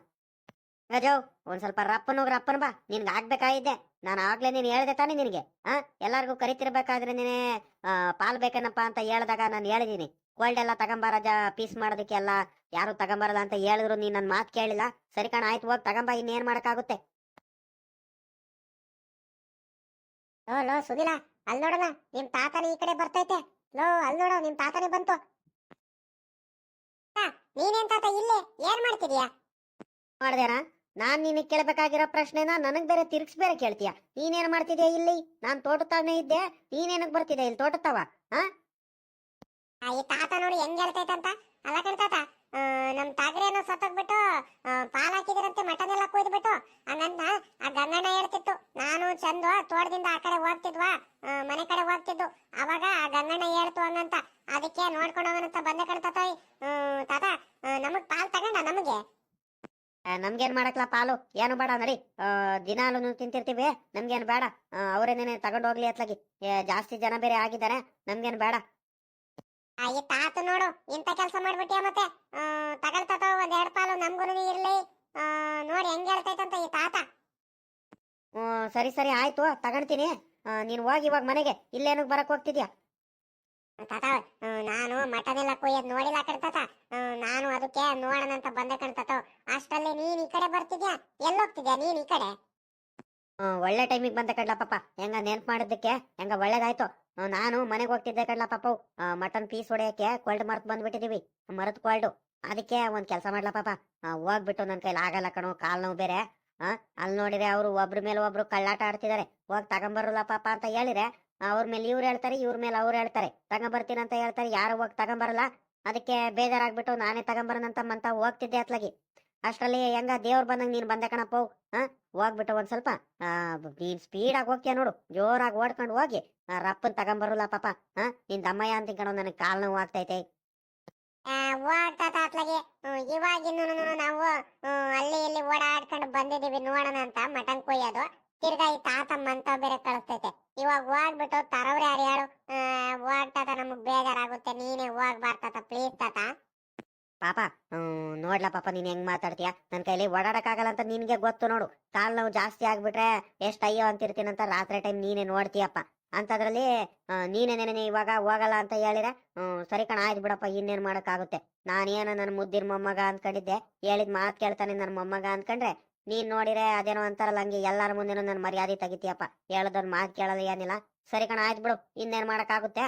ಗಜವ್ ಒಂದ್ ಸ್ವಲ್ಪ ರಪ್ಪನ್ ಹೋಗಿ ರಪ್ಪನ್ ಬಾ ನಿನ್ಗೆ ಆಗ್ಬೇಕಾಗಿದ್ದೆ. ನಾನು ಆಗ್ಲೇ ನೀನ್ ಹೇಳ್ದೆ ತಾನೇ ನಿನಗೆ. ಹಾ ಎಲ್ಲಾರ್ಗೂ ಕರಿತಿರ್ಬೇಕಾದ್ರೆ ನೀನೆ ಆ, ಪಾಲ್ ಬೇಕೇನಪ್ಪ ಅಂತ ಹೇಳ್ದಾಗ ನಾನು ಹೇಳಿದೀನಿ. ಕೋಲ್ಡ್ ಎಲ್ಲ ತಗೊಂಬಾರ ಜ ಪೀಸ್ ಮಾಡೋದಕ್ಕೆ ಎಲ್ಲ ಯಾರು ತಗೊಂಬಾರದ ಅಂತ ಹೇಳಿದ್ರು ನೀನ್ ನನ್ ಮಾತು ಕೇಳಿಲ್ಲ. ಸರಿ ಕಣ ಆಯ್ತು ಹೋಗಿ ತಗೊಂಬ ಇನ್ನೇನ್ ಮಾಡಕ್ಕಾಗುತ್ತೆ? ಲೋ ಲೋ ಸುನಿಲ ಅಲ್ಲಿ ನೋಡೋಣ ನಿಮ್ ತಾತನೇ ಈ ಕಡೆ ಬರ್ತೈತೆ. ಲೋ ಅಲ್ಲಿ ನೋಡೋ ನಿಮ್ ತಾತನೇ ಬಂತು. ಆ, ನೀನೇನ್ ತಾತ ಇಲ್ಲೇ ಏನ್ ಮಾಡ್ತಿದ್ಯಾ? ಮಾಡ್ದೇನಾ ನಾನ್ ನಿನಗೆ ಕೇಳಬೇಕಾಗಿರೋ ಪ್ರಶ್ನೆನ ನನಗ್ ಬೇರೆ ತಿರ್ಗ್ಸ್ ಬೇರೆ ಕೇಳ್ತೀಯ. ನೀನೇನ್ ಮಾಡ್ತಿದ್ಯಾ ಇಲ್ಲಿ? ನಾನ್ ತೋಟತಾನೆ ಇದ್ದೆ. ನೀನೇನಕ್ ಬರ್ತಿದ್ಯಾ ಇಲ್ಲಿ ತೋಟತಾವ ಆ, ಈ ತಾತ ನೋಡಿ ಹೆಂಗ್ ಹೇಳ್ತೈತಂತ? ಅಲ್ಲ ಕಣ್ ತಾತ ನಮ್ ತಾಗ್ರೇನೋ ಸತ್ತೋಗ್ಬಿಟ್ಟು ಪಾಲ್ ಹಾಕಿದ್ರಂತೆ ಮಟನ್ ಎಲ್ಲ ಕುಯ್ದ್ಬಿಟ್ಟು ಹಂಗಂತ ಆ ಗಂಗಣ್ಣ ಹೇಳ್ತಿತ್ತು. ನಾನು ಚಂದು ತೋಟದಿಂದ ಆ ಕಡೆ ಹೋಗ್ತಿದ್ವಾ? ಮನೆ ಕಡೆ ಹೋಗ್ತಿದ್ದು. ಅವಾಗ ಆ ಗಂಗಣ್ಣ ಹೇಳ್ತು ಹಂಗಂತ ಅದಕ್ಕೆ ನೋಡ್ಕೊಂಡು ಹೋಗೋಣಂತ ಬಂದೆ ಕಣ್ ತಾತ ತಾತ ನಮಗ್ ಪಾಲ್ ತಗೊಂಡ ನಮಗೆ? ನಮ್ಗೇನ್ ಮಾಡಕ್ಲ ಪಾಲು? ಏನು ಬೇಡ ನಡಿ. ದಿನಾಲು ತಿಂತಿರ್ತೀವಿ ತಿಂತಿರ್ತೀವಿ ನಮ್ಗೇನ್ ಬೇಡ. ಅವ್ರೇನೇನೆ ತಗೊಂಡು ಹೋಗ್ಲಿ ಅತ್ಲಾಗಿ. ಜಾಸ್ತಿ ಜನ ಬೇರೆ ಆಗಿದ್ದಾರೆ ನಮ್ಗೇನ್ ಬೇಡ. ತಾತು ನೋಡು ಇಂತ ಕೆಲಸ ಮಾಡ್ಬಿಟ್ಟಿಯ ಮತ್ತೆ? ಆ, ತಗಲ್ತಾತ ಒಂದ್ ಎರಡ್ ಪಾಲು ನಮ್ಗುನು ಇರ್ಲಿ. ನೋಡಿ ಹೆಂಗ್ ಹೇಳ್ತೈತಂತ ಈ ತಾತ. ಸರಿ ಸರಿ ಆಯ್ತು ತಗೊಂತೀನಿ ನೀನ್ ಹೋಗಿ ಇವಾಗ ಮನೆಗೆ ಇಲ್ಲೇನಕ್ ಬರಕ್ ಹೋಗ್ತಿದ್ಯಾ? ತಾತ ನಾನು ಮಟನ್ ಎಲ್ಲ ಕುಯ್ಯೋದ್ ನೋಡಿಲ್ಲ ಕಣ್ತಾತ ತಾತ. ನಾನು ಅದಕ್ಕೆ ನೋಡೋಣ ಅಂತ ಬಂದೆ ಕಣ್ತಾತ ಅಷ್ಟರಲ್ಲಿ ನೀನ್ ಈ ಕಡೆ ಬರ್ತಿದ್ಯಾ? ಎಲ್ಲ ಹೋಗ್ತಿದ್ಯಾ ನೀನ್ ಈ ಕಡೆ? ಒಳ್ಳೆ ಟೈಮಿಗೆ ಬಂದೆ ಕಡ್ಲ ಪಾಪ. ಹೆಂಗ ನೆನ್ಪ್ ಮಾಡಿದ್ದಕ್ಕೆ, ಹೆಂಗ ಒಳ್ಳೇದಾಯ್ತು. ನಾನು ಮನೆಗೆ ಹೋಗ್ತಿದ್ದೆ ಕಡ್ಲ ಪಾಪ. ಮಟನ್ ಪೀಸ್ ಹೊಡೆಯಕ್ಕೆ ಕೊಲ್ಡ್ ಮರ್ತ್ ಬಂದ್ಬಿಟ್ಟಿದೀವಿ. ಮರದ ಕೋಲ್ಡ್. ಅದಕ್ಕೆ ಒಂದ್ ಕೆಲಸ ಮಾಡ್ಲಾ ಪಾಪ. ಹೋಗ್ಬಿಟ್ಟು ನನ್ ಕೈಲಿ ಆಗಲ್ಲ ಕಣೋ, ಕಾಲ್ ನೋವು ಬೇರೆ. ಅಲ್ಲಿ ನೋಡಿದ್ರೆ ಅವರು ಒಬ್ರ ಮೇಲೆ ಒಬ್ರು ಕಳ್ಳಾಟ ಆಡ್ತಿದಾರೆ. ಹೋಗ್ ತಗೊಂಬರಲ್ಲ ಪಾಪ ಅಂತ ಹೇಳಿದ್ರೆ ಅವ್ರ ಮೇಲೆ ಇವ್ರು ಹೇಳ್ತಾರೆ, ಇವ್ರ ಮೇಲೆ ಅವ್ರು ಹೇಳ್ತಾರೆ. ತಗೊಂಬರ್ತೀನಿ ಅಂತ ಹೇಳ್ತಾರೆ, ಯಾರು ಹೋಗಿ ತಗೊಂಬರಲ್ಲ ಅದಕ್ಕೆ ಬೇಜಾರಾಗ್ಬಿಟ್ಟು ನಾನೇ ತಗೊಂಬರನಂತ ಮಂತ ಹೋಗ್ತಿದ್ದೆ ಅತ್ಲಾಗಿ. ಅಷ್ಟರಲ್ಲಿ ಹೆಂಗ ದೇವ್ರು ಬಂದಂಗ ನೀನ್ ಬಂದೆ ಕಣಪ್ಪ ಹಾ? ಹೋಗ್ಬಿಟ್ಟು ಒಂದ್ ಸ್ವಲ್ಪ, ಆ ಸ್ಪೀಡ್ ಆಗಿ ಹೋಗ್ತೀಯ ನೋಡು, ಜೋರಾಗಿ ಓಡ್ಕೊಂಡು ಹೋಗಿ ರಪ್ಪನ್ ತಗೊಂಬರಲ್ಲ ಪಾಪ, ಹಾ? ನಿನ್ ದಮ್ಮಯ್ಯ ಅಂತ ಕಣೋ ನನಗೆ ಕಾಲ್ ನೋವು ಆಗ್ತೈತೆ. ಇವಾಗಿನ್ನು ನಾವು ಅಲ್ಲಿ ಇಲ್ಲಿ ಓಡಾಡ್ಕೊಂಡು ಬಂದಿದೀವಿ ನೋಡೋಣ ಅಂತ, ಮಟನ್ ಕೊಯ್ಯೋದು. ತಿರ್ಗಾ ಈ ತಾತ ಮಂತ ಬೇರೆ ಕಳಿಸ್ತೈತೆ. ಇವಾಗ ಹೋಗ್ಬಿಟ್ಟು ತರವ್ರೆ ಯಾರು ಯಾರು? ಹೋಗ್ತಾತ ನಮಗ್ ಬೇಜಾರಾಗುತ್ತೆ. ನೀನೇ ಹೋಗ್ಬಾರ್ತಾತ ಪ್ಲೀಸ್ ತಾತ ಪಾಪ ನೋಡ್ಲಾ ಪಾಪ ನೀನ್ ಹೆಂಗ್ ಮಾತಾಡ್ತೀಯ? ನನ್ ಕೈಲಿ ಓಡಾಡಕ್ಕಾಗಲ್ಲ ಅಂತ ನಿನ್ಗೆ ಗೊತ್ತು ನೋಡು. ಕಾಲ್ ನೋವು ಜಾಸ್ತಿ ಆಗ್ಬಿಟ್ರೆ ಎಷ್ಟ್ ಅಯ್ಯೋ ಅಂತಿರ್ತೀನಂತ ರಾತ್ರಿ ಟೈಮ್ ನೀನೇ ನೋಡ್ತೀಯಪ್ಪ. ಅಂತದ್ರಲ್ಲಿ ಆ, ನೀನೇ ನೆನೆ ಇವಾಗ ಹೋಗಲ್ಲ ಅಂತ ಹೇಳಿದ್ರೆ ಸರಿ ಕಣ ಆಯ್ತು ಬಿಡಪ್ಪ ಇನ್ನೇನ್ ಮಾಡಕ್ಕಾಗುತ್ತೆ? ನಾನೇನ ನನ್ನ ಮುದ್ದಿನ ಮೊಮ್ಮಗ ಅನ್ಕೊಂಡಿದ್ದೆ? ಹೇಳಿದ್ ಮಾತ್ ಕೇಳ್ತಾನೆ ನನ್ನ ಮೊಮ್ಮಗ ಅನ್ಕೊಂಡ್ರೆ ನೀನ್ ನೋಡಿರೆ ಅದೇನೋ ಅಂತಾರಲ್ಲ ಹಂಗೆ, ಎಲ್ಲಾರ ಮುಂದೆನೂ ನನ್ ಮರ್ಯಾದೆ ತೆಗಿತೀಯಪ್ಪ. ಹೇಳದೊಂದು ಮಾತ್ ಕೇಳಲ್ಲ ಏನಿಲ್ಲ. ಸರಿ ಕಣ, ಆಯ್ತು ಬಿಡು, ಇನ್ನೇನ್ ಮಾಡಕ್ಕಾಗುತ್ತೆ?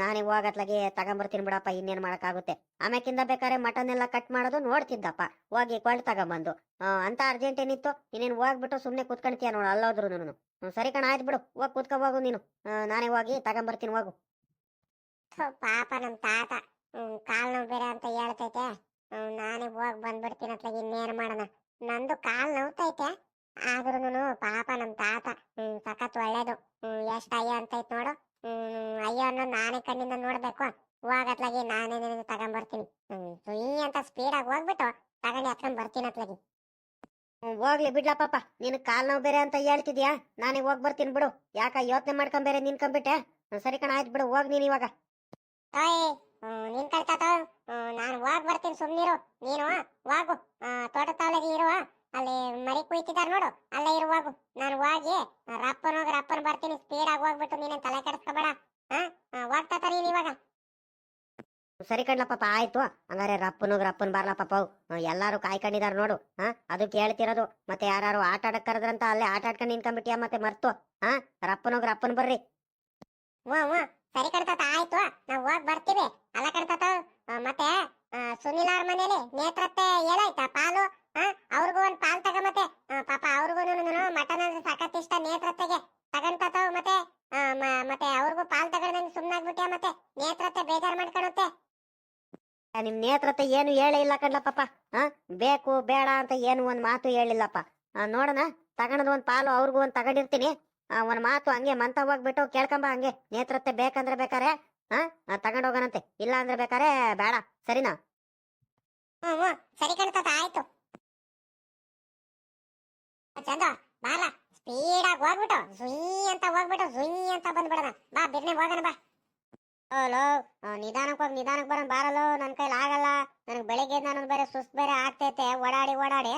ನಾನೇ ಹೋಗತ್ಲಾಗೆ ತಗೊಂಬರ್ತೀನಿ ಬಿಡಪ್ಪ, ಇನ್ನೇನ್ ಮಾಡಕ್ಕಾಗುತ್ತೆ? ಆಮೇಕಿಂದ ಬೇಕಾದ್ರೆ ಮಟನ್ ಎಲ್ಲ ಕಟ್ ಮಾಡೋದು ನೋಡ್ತಿದ್ದಪ್ಪ. ಹೋಗಿ ಕೊಳ್ ತಗೊಂಬಂದು. ಅಂತ ಅರ್ಜೆಂಟ್ ಏನಿತ್ತು? ಇನ್ನೇನು ಹೋಗ್ಬಿಟ್ಟು ಸುಮ್ನೆ ಕುತ್ಕೊಂತೀಯ ನೋಡು ಅಲ್ಲೋದ್ರು ನಾನು ಸರಿ ಕಣ, ಆಯ್ತು ಬಿಡು, ಹೋಗ್ ಕುತ್ಕೊ, ಹೋಗು ನೀನು. ನಾನೇ ಹೋಗಿ ತಗೊಂಬರ್ತೀನಿ, ಹೋಗು. ಪಾಪ ನಮ್ ತಾತ. ಕಾಲ್ ನೋವು ಬೇರೆ ಅಂತ ಹೇಳ್ತೈತೆ. ನಾನೇ ಹೋಗಿ ಬಂದ್ಬಿಡ್ತೀನಿ ಅತ್ಲಾಗ ಇನ್ನೇನ್ ಮಾಡೋಣ? ನಂದು ಕಾಲ್ ನೋವ್ತೈತೆ. ಆದ್ರೂನು ಪಾಪ ನಮ್ ತಾತ ಹ್ಮ್ ಸಖತ್ ಒಳ್ಳೇದು. ಹ್ಮ್ ಎಷ್ಟ್ ಅಯ್ಯೋ ಅಂತೈತ್ ನೋಡು. ಹ್ಮ್ ಅಯ್ಯೋ ಅನ್ನೋದ್ ನಾನೇ ಕಣ್ಣಿಂದ ನೋಡ್ಬೇಕು. ಹೋಗತ್ಲಾಗಿ ನಾನೇ ನಿನಗೆ ತಗೊಂಬರ್ತೀನಿ. ಹ್ಮ್ ಸುಯಿ ಅಂತ ಸ್ಪೀಡ್ ಆಗಿ ಹೋಗ್ಬಿಟ್ಟು ತಗೊಂಡು ಎತ್ಕೊಂಡ್ ಬರ್ತೀನಿ ಅತ್ಲಾಗಿ. ಹೋಗ್ಲಿ ಬಿಡ್ಲಾ ಪಾಪ. ನಿನ್ ಕಾಲ್ ನೋವು ಬೇರೆ ಅಂತ ಹೇಳ್ತಿದ್ಯಾ? ನಾನೇ ಹೋಗ್ ಬರ್ತೀನಿ ಬಿಡು. ಯಾಕ ಯೋಚನೆ ಮಾಡ್ಕೊಂಬೇರೆ ನಿನ್ಕೊಂಬಿಟ್ಟೆ ಸರಿ ಕಣ ಆಯ್ತು ಬಿಡು. ಹೋಗ್ ನೀನ್ ಇವಾಗ. ಹ್ಮ್, ನಿನ್ ಕಳ್ತಾತ ನಾನು ಹೋಗ್ ಬರ್ತೀನಿ ಸುಮ್ನಿರು. ನೀನು ಹೋಗು ತೋಟ ತಾವಲಗಿ ಇರುವ ಅಲ್ಲಿ ಮರಿ ಕುಯ್ತಿದಾರ ನೋಡು ಅಲ್ಲೇ ಇರುವಾಗು ನಾನು ಹೋಗಿ ರಪ್ಪನ ಹೋಗಿ ರಪ್ಪನ್ ಬರ್ತೀನಿ ಸ್ಪೀಡ್ ಆಗಿ ಹೋಗ್ಬಿಟ್ಟು ನೀನೇನ್ ತಲೆ ಕೆಡಿಸ್ಕೊಬೇಡ ಹಾ ಹೋಗ್ತಾ ನೀನ್ ಇವಾಗ. ಸರಿ ಕಣ್ಲ ಪಾಪ ಆಯ್ತು. ಹಂಗಾರೆ ರಪ್ಪನೋಗ್ ರಪ್ಪನ್ ಬರ್ಲಾ ಪಾಪ ಅವು. ಹ್ಮ್, ಎಲ್ಲಾರು ಕಾಯ್ಕೊಂಡಿದಾರ ನೋಡು ಹಾ ಅದು ಕೇಳ್ತಿರೋದು. ಮತ್ತೆ ಯಾರು ಆಟ ಆಡಕ್ ಕರೆದ್ರಂತ ಅಲ್ಲೇ ಆಟ ಆಡ್ಕೊಂಡು ನಿನ್ಕೊಂಡ್ಬಿಟ್ಟಿಯ ಮತ್ತೆ ಮರ್ತು ಹಾ ರಪ್ಪನೋಗ್ ರಪ್ಪನ್ ಬರ್ರಿ. ಹ್ಮ್ ಹ್ಞೂ ಸರಿ ಕಣ್ತಾತ, ಆಯ್ತು ನಾವ್ ಹೋಗ್ ಬರ್ತೀವಿ. ಅಲ್ಲ ಕಣ್ತಾತ ಮತ್ತೆ ಸುನಿಲ್ ಅವ್ರ ಮನೇಲಿ ನೇತ್ರತ್ತೆ ಏನಾಯ್ತ, ಪಾಲು? ಅವ್ರಿಗೂ ಒಂದ್ ಪಾಲ್ ತಗ ಮತ್ತೆ. ಪಾಪ ಅವ್ರಿಗೂ ಮಟನ್ ಅಂದ್ರೆ ಸಖತ್ ಇಷ್ಟ ನೇತ್ರತ್ತೆಗೆ. ತಗೊಂತಾತಾವ್ ಮತ್ತೆ ಮತ್ತೆ ಅವ್ರಿಗೂ ಪಾಲ್ ತಗೊಂಡ್ ಸುಮ್ನಾಗ್ಬಿಟ್ಟೆ ಮತ್ತೆ? ನೇತ್ರತ್ತೆ ಬೇಜಾರ್ ಮಾಡ್ಕೊಳುತ್ತೆ. ನಿಮ್ ನೇತ್ರತ್ತೆ ಏನು ಹೇಳೇ ಇಲ್ಲ ಕಣ್ಲ ಪಾಪ. ಆ, ಬೇಕು, ಬೇಡ ಅಂತ ಏನು ಒಂದ್ ಮಾತು ಹೇಳಿಲ್ಲಪ್ಪ. ನೋಡೋಣ ತಗೊಂಡ್ ಒಂದ್ ಪಾಲು, ಅವ್ರಿಗೂ ಒಂದ್ ತಗೊಂಡಿರ್ತೀನಿ. ಒಂದ್ ಮಾತು ಹಂಗೆ ಮಂತ ಹೋಗ್ಬಿಟ್ಟು ಕೇಳ್ಕೊಂಬ ಹಂಗೆ, ನೇತ್ರತ್ತೆ ಬೇಕಂದ್ರೆ ಬೇಕಾರೆ ಹಾ ತಗೊಂಡ್ ಹೋಗೋಣಂತೆ. ಇಲ್ಲ ಅಂದ್ರೆ ಬೇಕಾರೆ ಬೇಡ. ಸರಿನಾ? ಹ್ಮ್ ಸರಿ ಕಣ್ತಾತ ಆಯ್ತು. ಚಂದ. ಬಾಲ. ಸ್ಪೀಡಾಗಿ ಹೋಗ್ಬಿಟ್ಟು ಜುಯ್ ಅಂತ ಹೋಗ್ಬಿಟ್ಟು ಜುಯ್ ಅಂತ ಬಂದ್ಬಿಡೋಣ. ಬಾ, ಬಿರ್ನೆ, ಹೋಗೋಣ, ಬಾ. ಹಲೋ ನಿಧಾನಕ್ಕೆ ಹೋಗಿ ನಿಧಾನಕ್ಕೆ ಬರೋಣ. ಬಾರಲು ನನ್ನ ಕೈಲಿ ಆಗಲ್ಲ. ನನಗೆ ಬೆಳಿಗ್ಗೆ ನಾನು ಬೇರೆ ಸುಸ್ತು ಬೇರೆ ಆಗ್ತೈತೆ. ಓಡಾಡಿ ಓಡಾಡಿ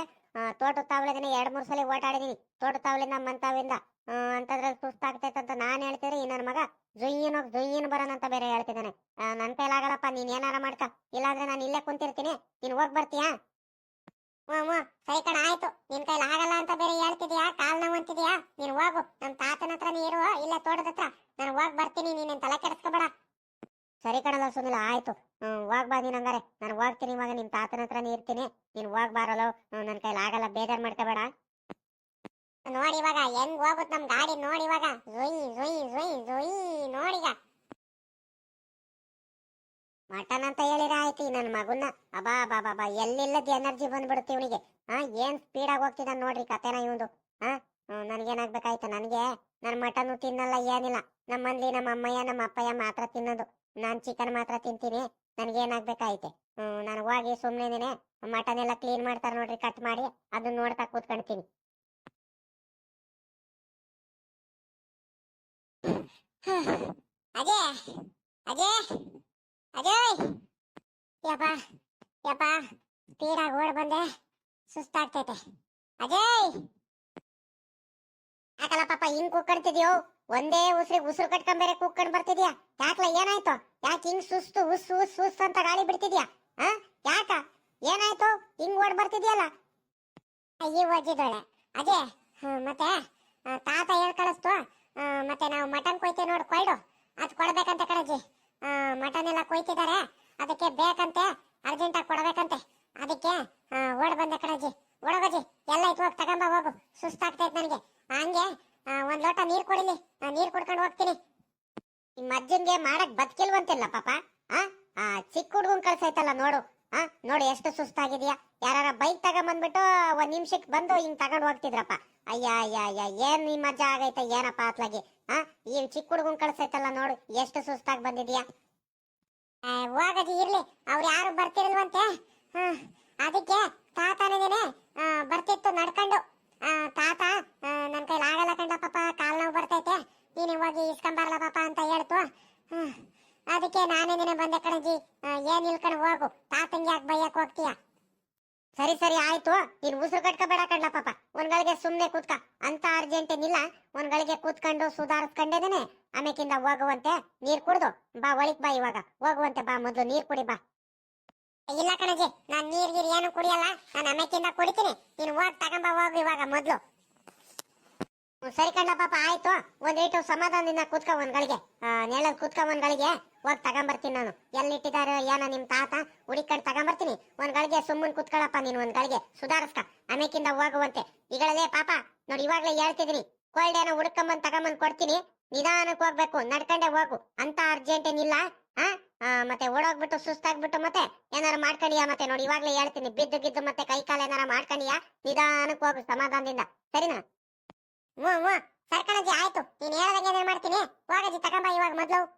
ತೋಟದ ತಾವಲಿದ್ದೀನಿ ಎರಡು ಮೂರು ಸಲ ಓಡಾಡಿದೀನಿ ತೋಟದ ತಾವಲಿಂದ ಮಂತಾವಿಂದ. ಅಂತದ್ರಲ್ಲಿ ಸುಸ್ತಾಗ್ತೈತೆ ಅಂತ ನಾನು ಹೇಳ್ತಿದ್ರೆ ಇನ್ನೊಂದು ಮಗ ಮಗ ಹೋಗಿ ಜುಯ್ಯನ್ ಬರೋಣ ಅಂತ ಬೇರೆ ಹೇಳ್ತಿದ್ದಾನೆ. ನನ್ನ ಕೈಲಾಗಲ್ಲಪ್ಪ ನೀನ್ ಏನಾರ ಮಾಡ್ಕ. ಇಲ್ಲಾಂದ್ರೆ ನಾನು ಇಲ್ಲೇ ಕುಂತಿರ್ತೀನಿ. ನೀನ್ ಹೋಗ್ ಬರ್ತೀಯಾ? ಹ್ಮ್ ಸರಿ ಕಣ, ಆಯ್ತು. ನಿನ್ ಕೈಲಿ ಆಗಲ್ಲ ಅಂತ ಬೇರೆ ಹೇಳ್ತಿದ್ಯಾ? ಕಾಲ್ ನೋವು ಅಂತಿದ್ಯಾ? ನೀನ್ ಹೋಗು. ನಮ್ ತಾತನ ಹತ್ರ ನೀ ಇಲ್ಲ ತೋಟದ ಹತ್ರ. ನಾನು ಹೋಗ್ ಬರ್ತೀನಿ ನೀನೇನ್ ತಲೆ ಕೆಡಿಸ್ಕೊಬೇಡ. ಸರಿ ಕಣಲ್ಲ ಸುನಿಲ, ಆಯ್ತು. ಹ್ಮ್, ಹೋಗ್ ಬಾ ನೀನ್ ಹಂಗಾರೆ. ನಾನು ಹೋಗ್ತೀನಿ ಇವಾಗ, ನಿನ್ ತಾತನ ಹತ್ರನೇ ಇರ್ತೀನಿ. ನೀನ್ ಹೋಗ್ ಬಾರಲ್ಲ ನನ್ನ ಕೈಲಿ ಆಗಲ್ಲ, ಬೇಜಾರ್ ಮಾಡ್ಕೋಬೇಡ. ನೋಡಿ ಇವಾಗ, ಹೆಂಗ್ ಹೋಗುತ್ತೆ ನಮ್ ಗಾಡಿ ನೋಡಿ ಇವಾಗ. ಜೊಯ್ ಜೊಯ್ ಜೊಯ್ ಜೊಯ್ ನೋಡಿಗ ಮಟನ್ ಅಂತ ಹೇಳಿರ ಆಯ್ತು ನನ್ನ ಮಗುನ ಅಬಾ ಬಾ ಬಾ ಎಲ್ಲಿಲ್ಲದ ಎನರ್ಜಿ ಬಂದ್ಬಿಡುತ್ತೆ ಇವನಿಗೆ. ಹಾ, ಏನ್ ಸ್ಪೀಡ್ ಆಗಿ ಹೋಗ್ತಿದ್ದಾನೆ ನೋಡ್ರಿ ಕತೆನ ಇವಂದು ಹಾ ನನ್ಗೇನಾಗ್ಬೇಕಾಯ್ತು? ನನಗೆ ನನ್ ಮಟನ್ ತಿನ್ನಲ್ಲ, ಏನಿಲ್ಲ. ನಮ್ಮ ಮಂದಿ ನಮ್ಮ ಅಮ್ಮಯ್ಯ, ನಮ್ಮ ಅಪ್ಪಯ್ಯ ಮಾತ್ರ ತಿನ್ನೋದು. ನಾನ್ ಚಿಕನ್ ಮಾತ್ರ ತಿಂತೀನಿ. ನನ್ಗೇನಾಗ್ಬೇಕಾಯ್ತೆ? ಹ್ಮ್, ನಾನು ಹೋಗಿ ಸುಮ್ನೆ ಮಟನ್ ಎಲ್ಲ ಕ್ಲೀನ್ ಮಾಡ್ತಾರೆ ನೋಡ್ರಿ ಕಟ್ ಮಾಡಿ. ಅದನ್ನ ನೋಡ್ತಾ ಕೂತ್ಕೊಂತೀನಿ ಅಜಯ್ ಅದೇ ಅಜಯ್. ಯಪ್ಪ ಯಪ್ಪ, ಸ್ಪೀಡಾಗಿ ಓಡ್ ಬಂದೆ. ಸುಸ್ತಾಗ್ತೈತೆ. ಅಜಯ್! ಯಾಕಲ್ಲ ಪಾಪ, ಹಿಂಗ್ ಕುಕ್ಕಡ್ತಿದ್ಯೋ ಒಂದೇ ಉಸಿರಿಗೆ ಉಸಿರು ಕಟ್ಕೊಂಡ್ ಬೇರೆ ಕೂಕ್ಕಂಡ್ ಬರ್ತಿದ್ಯಾ? ಯಾಕಲ ಏನಾಯ್ತು? ಯಾಕೆ ಹಿಂಗ್ ಸುಸ್ತು ಉಸ್ ಉಸ್ ಉಸ್ ಅಂತ ಗಾಳಿ ಬಿಡ್ತಿದ್ಯಾ? ಆ ಯಾಕ? ಏನಾಯ್ತು? ಹಿಂಗ್ ಓಡ್ ಬರ್ತಿದ್ಯಲ್ಲ? ಈ ಒಜ್ಜಿದೊಳೆ ಅದೇ ಮತ್ತೆ ತಾತ ಹೇಳ್ ಕಳಿಸ್ತು. ಮತ್ತೆ ನಾವು ಮಟನ್ ಕೊಯ್ತೇವೆ ನೋಡು ಕೊಯ್ಡು. ಅದು ಕೊಡ್ಬೇಕಂತೆ ಕಣಜ್ಜಿ. ಮಟನ್ ಎಲ್ಲ ಕೊಯ್ತಿದ್ದಾರೆ ಅದಕ್ಕೆ ಬೇಕಂತೆ ಅರ್ಜೆಂಟಾಗಿ ಕೊಡ್ಬೇಕಂತೆ. ಅದಕ್ಕೆ ಓಡ್ ಬಂದೆ ಕಣಜ್ಜಿ. ಓಡೋಗಜ್ಜಿ ಎಲ್ಲ ಇತ್ತು ಹೋಗಿ ತಗೊಂಬ ಹೋಗು. ಸುಸ್ತಾಗ್ತೈತೆ ನನಗೆ. ಹಂಗೆ ಒಂದು ಲೋಟ ನೀರು ಕೊಡಿಲಿ. ನೀರು ಕುಡ್ಕೊಂಡು ಹೋಗ್ತೀನಿ. ನಿಮ್ಮ ಅಜ್ಜನ್ಗೆ ಮಾಡಕ್ ಬದುಕಿಲ್ವಂತಿಲ್ಲ ಪಾಪ. ಆ, ಚಿಕ್ಕ ಹುಡುಗನ್ ಕಳ್ಸೈತಲ್ಲ ನೋಡು. ಆ ನೋಡು ಎಷ್ಟು ಸುಸ್ತಾಗಿದ್ಯಾ. ಯಾರ ಬೈಕ್ ತಗೊಂಬಂದ್ಬಿಟ್ಟು ಒಂದ್ ನಿಮಿಷಕ್ಕೆ ಬಂದು ಹಿಂಗ್ ತಗೊಂಡು ಹೋಗ್ತಿದ್ರಪ್ಪ. ಅಯ್ಯ ಅಯ್ಯ ಅಯ್ಯ, ಏನ್ ನಿಮ್ಮ ಮಜ್ಜ ಆಗೈತೆ, ಏನಪ್ಪ ಅತ್ಲಾಗಿ? ಆ ಈ ಚಿಕ್ಕ ಹುಡುಗನ್ ಕಳ್ಸೈತಲ್ಲ ನೋಡು, ಎಷ್ಟು ಸುಸ್ತಾಗಿ ಬಂದಿದ್ಯಾ? ಹೋಗದಿ, ಇರ್ಲಿ, ಅವ್ರು ಯಾರು ಬರ್ತಿರಲ್ವಂತೆ? ಅದಕ್ಕೆ ತಾತಾನೇನೆ ಬರ್ತಿತ್ತು, ನಡ್ಕೊಂಡು. ತಾತ ಆ, ನನ್ ಕೈಲಿ ಆಗಲ್ಲ ಕಂಡ ಪಾಪ ಕಾಲ್ ನೋವು ಬರ್ತೈತೆ ನೀನು ಹೋಗಿ ಇಸ್ಕೊಂಬರ್ಲ ಪಾಪ ಅಂತ ಹೇಳ್ತು ಹ, ಅದಕ್ಕೆ ನಾನೇ ನಿನ್ನ ಬಂದೆ ಕಣಜಿ ಏನ್ ಇಲ್ಕೊಂಡು ಹೋಗು ತಾತಂಗೆ ಯಾಕೆ ಬೈಯಕ್ ಸುಮ್ನೆ ಕೂತ್ಕ ಅಂತ ಅರ್ಜೆಂಟ್ ಏನಿಲ್ಲ ಒಂದ್ ಗಳಿಗೆ ಕೂತ್ಕೊಂಡು ಸುಧಾರಿಸ್ಕೊಂಡೇನೆ ಆಮೇಕಿಂದ ಹೋಗುವಂತೆ ನೀರ್ ಕುಡ್ದು ಬಾ ಒಳಿಕ್ ಬಾ ಇವಾಗ ಹೋಗುವಂತೆ ಬಾ ಮೊದ್ಲು ನೀರ್ ಕುಡಿ ಬಾ ಇಲ್ಲ ಕಣಜಿ ನಾನ್ ನೀರ್ ಗೀರ್ ಏನು ಕುಡಿಯಲ್ಲ ನಾನು ಆಮೇಕಿಂದ ಕುಡಿತೀನಿ ನೀನು ಹೋಗ್ ತಗೊಂಬ ಹೋಗು ಇವಾಗ ಮೊದ್ಲು ಹ್ಮ್, ಸರಿ ಕಣ್ಣ ಪಾಪ ಆಯ್ತು ಒಂದ್ ಏಟು ಸಮಾಧಾನದಿಂದ ಕೂತ್ಕ ಒಂದ್ ಗಳಿಗೆ ನೆಳಲ್ ಕೂತ್ಕ ಒಂದ್ ಗಳಿಗೆ ಹೋಗ್ ತಗೊಂಬರ್ತೀನಿ ನಾನು ಎಲ್ಲಿಟ್ಟಿದ್ದಾರೆ ಏನೋ ನಿಮ್ ತಾತ ಹುಡಿಕಂಡ್ ತಗೊಂಬರ್ತೀನಿ ಒಂದ್ ಗಳಿಗೆ ಸುಮ್ಮನ್ ಕುತ್ಕೊಳ್ಳಪ್ಪ ನೀನು ಒಂದ್ ಗಳಿಗೆ. ಸುಧಾರಿಸ್ಕ. ಅನೇಕಿಂದ ಹೋಗುವಂತೆ. ಈಗಳೇ ಪಾಪ, ನೋಡಿ ಇವಾಗ್ಲೇ ಹೇಳ್ತಿದೀನಿ. ಕೋಲ್ಡ್ ಏನೋ ಹುಡ್ಕೊಂಬಂದ್ ತಗೊಂಬಂದ್ ಕೊಡ್ತೀನಿ. ನಿಧಾನಕ್ಕೆ ಹೋಗ್ಬೇಕು. ನಡ್ಕೊಂಡೆ ಹೋಗು. ಅಂತ ಅರ್ಜೆಂಟ್ ಏನಿಲ್ಲ. ಆ? ಮತ್ತೆ ಓಡೋಗ್ಬಿಟ್ಟು ಸುಸ್ತಾಗ್ಬಿಟ್ಟು ಮತ್ತೆ ಏನಾರ ಮಾಡ್ಕೊಂಡಿಯಾ ಮತ್ತೆ? ನೋಡಿ ಇವಾಗ್ಲೇ ಹೇಳ್ತೀನಿ. ಬಿದ್ದು ಗಿದ್ದು ಮತ್ತೆ ಕೈ ಕಾಲು ಏನಾರ ಮಾಡ್ಕೊಂಡಿಯಾ ನಿಧಾನಕ್ಕೆ ಹೋಗು ಸಮಾಧಾನದಿಂದ. ಸರಿನಾ? ಹ್ಞೂ ಹ್ಞೂ ಸರ್ಕಣಜಿ ಆಯ್ತು. ನೀನ್ ಹೇಳ್ದಂಗೆ ಏನೇನ್ ಮಾಡ್ತೀನಿ. ಹೋಗಜಿ, ತಗೊಂಬ ಇವಾಗ ಮೊದ್ಲು.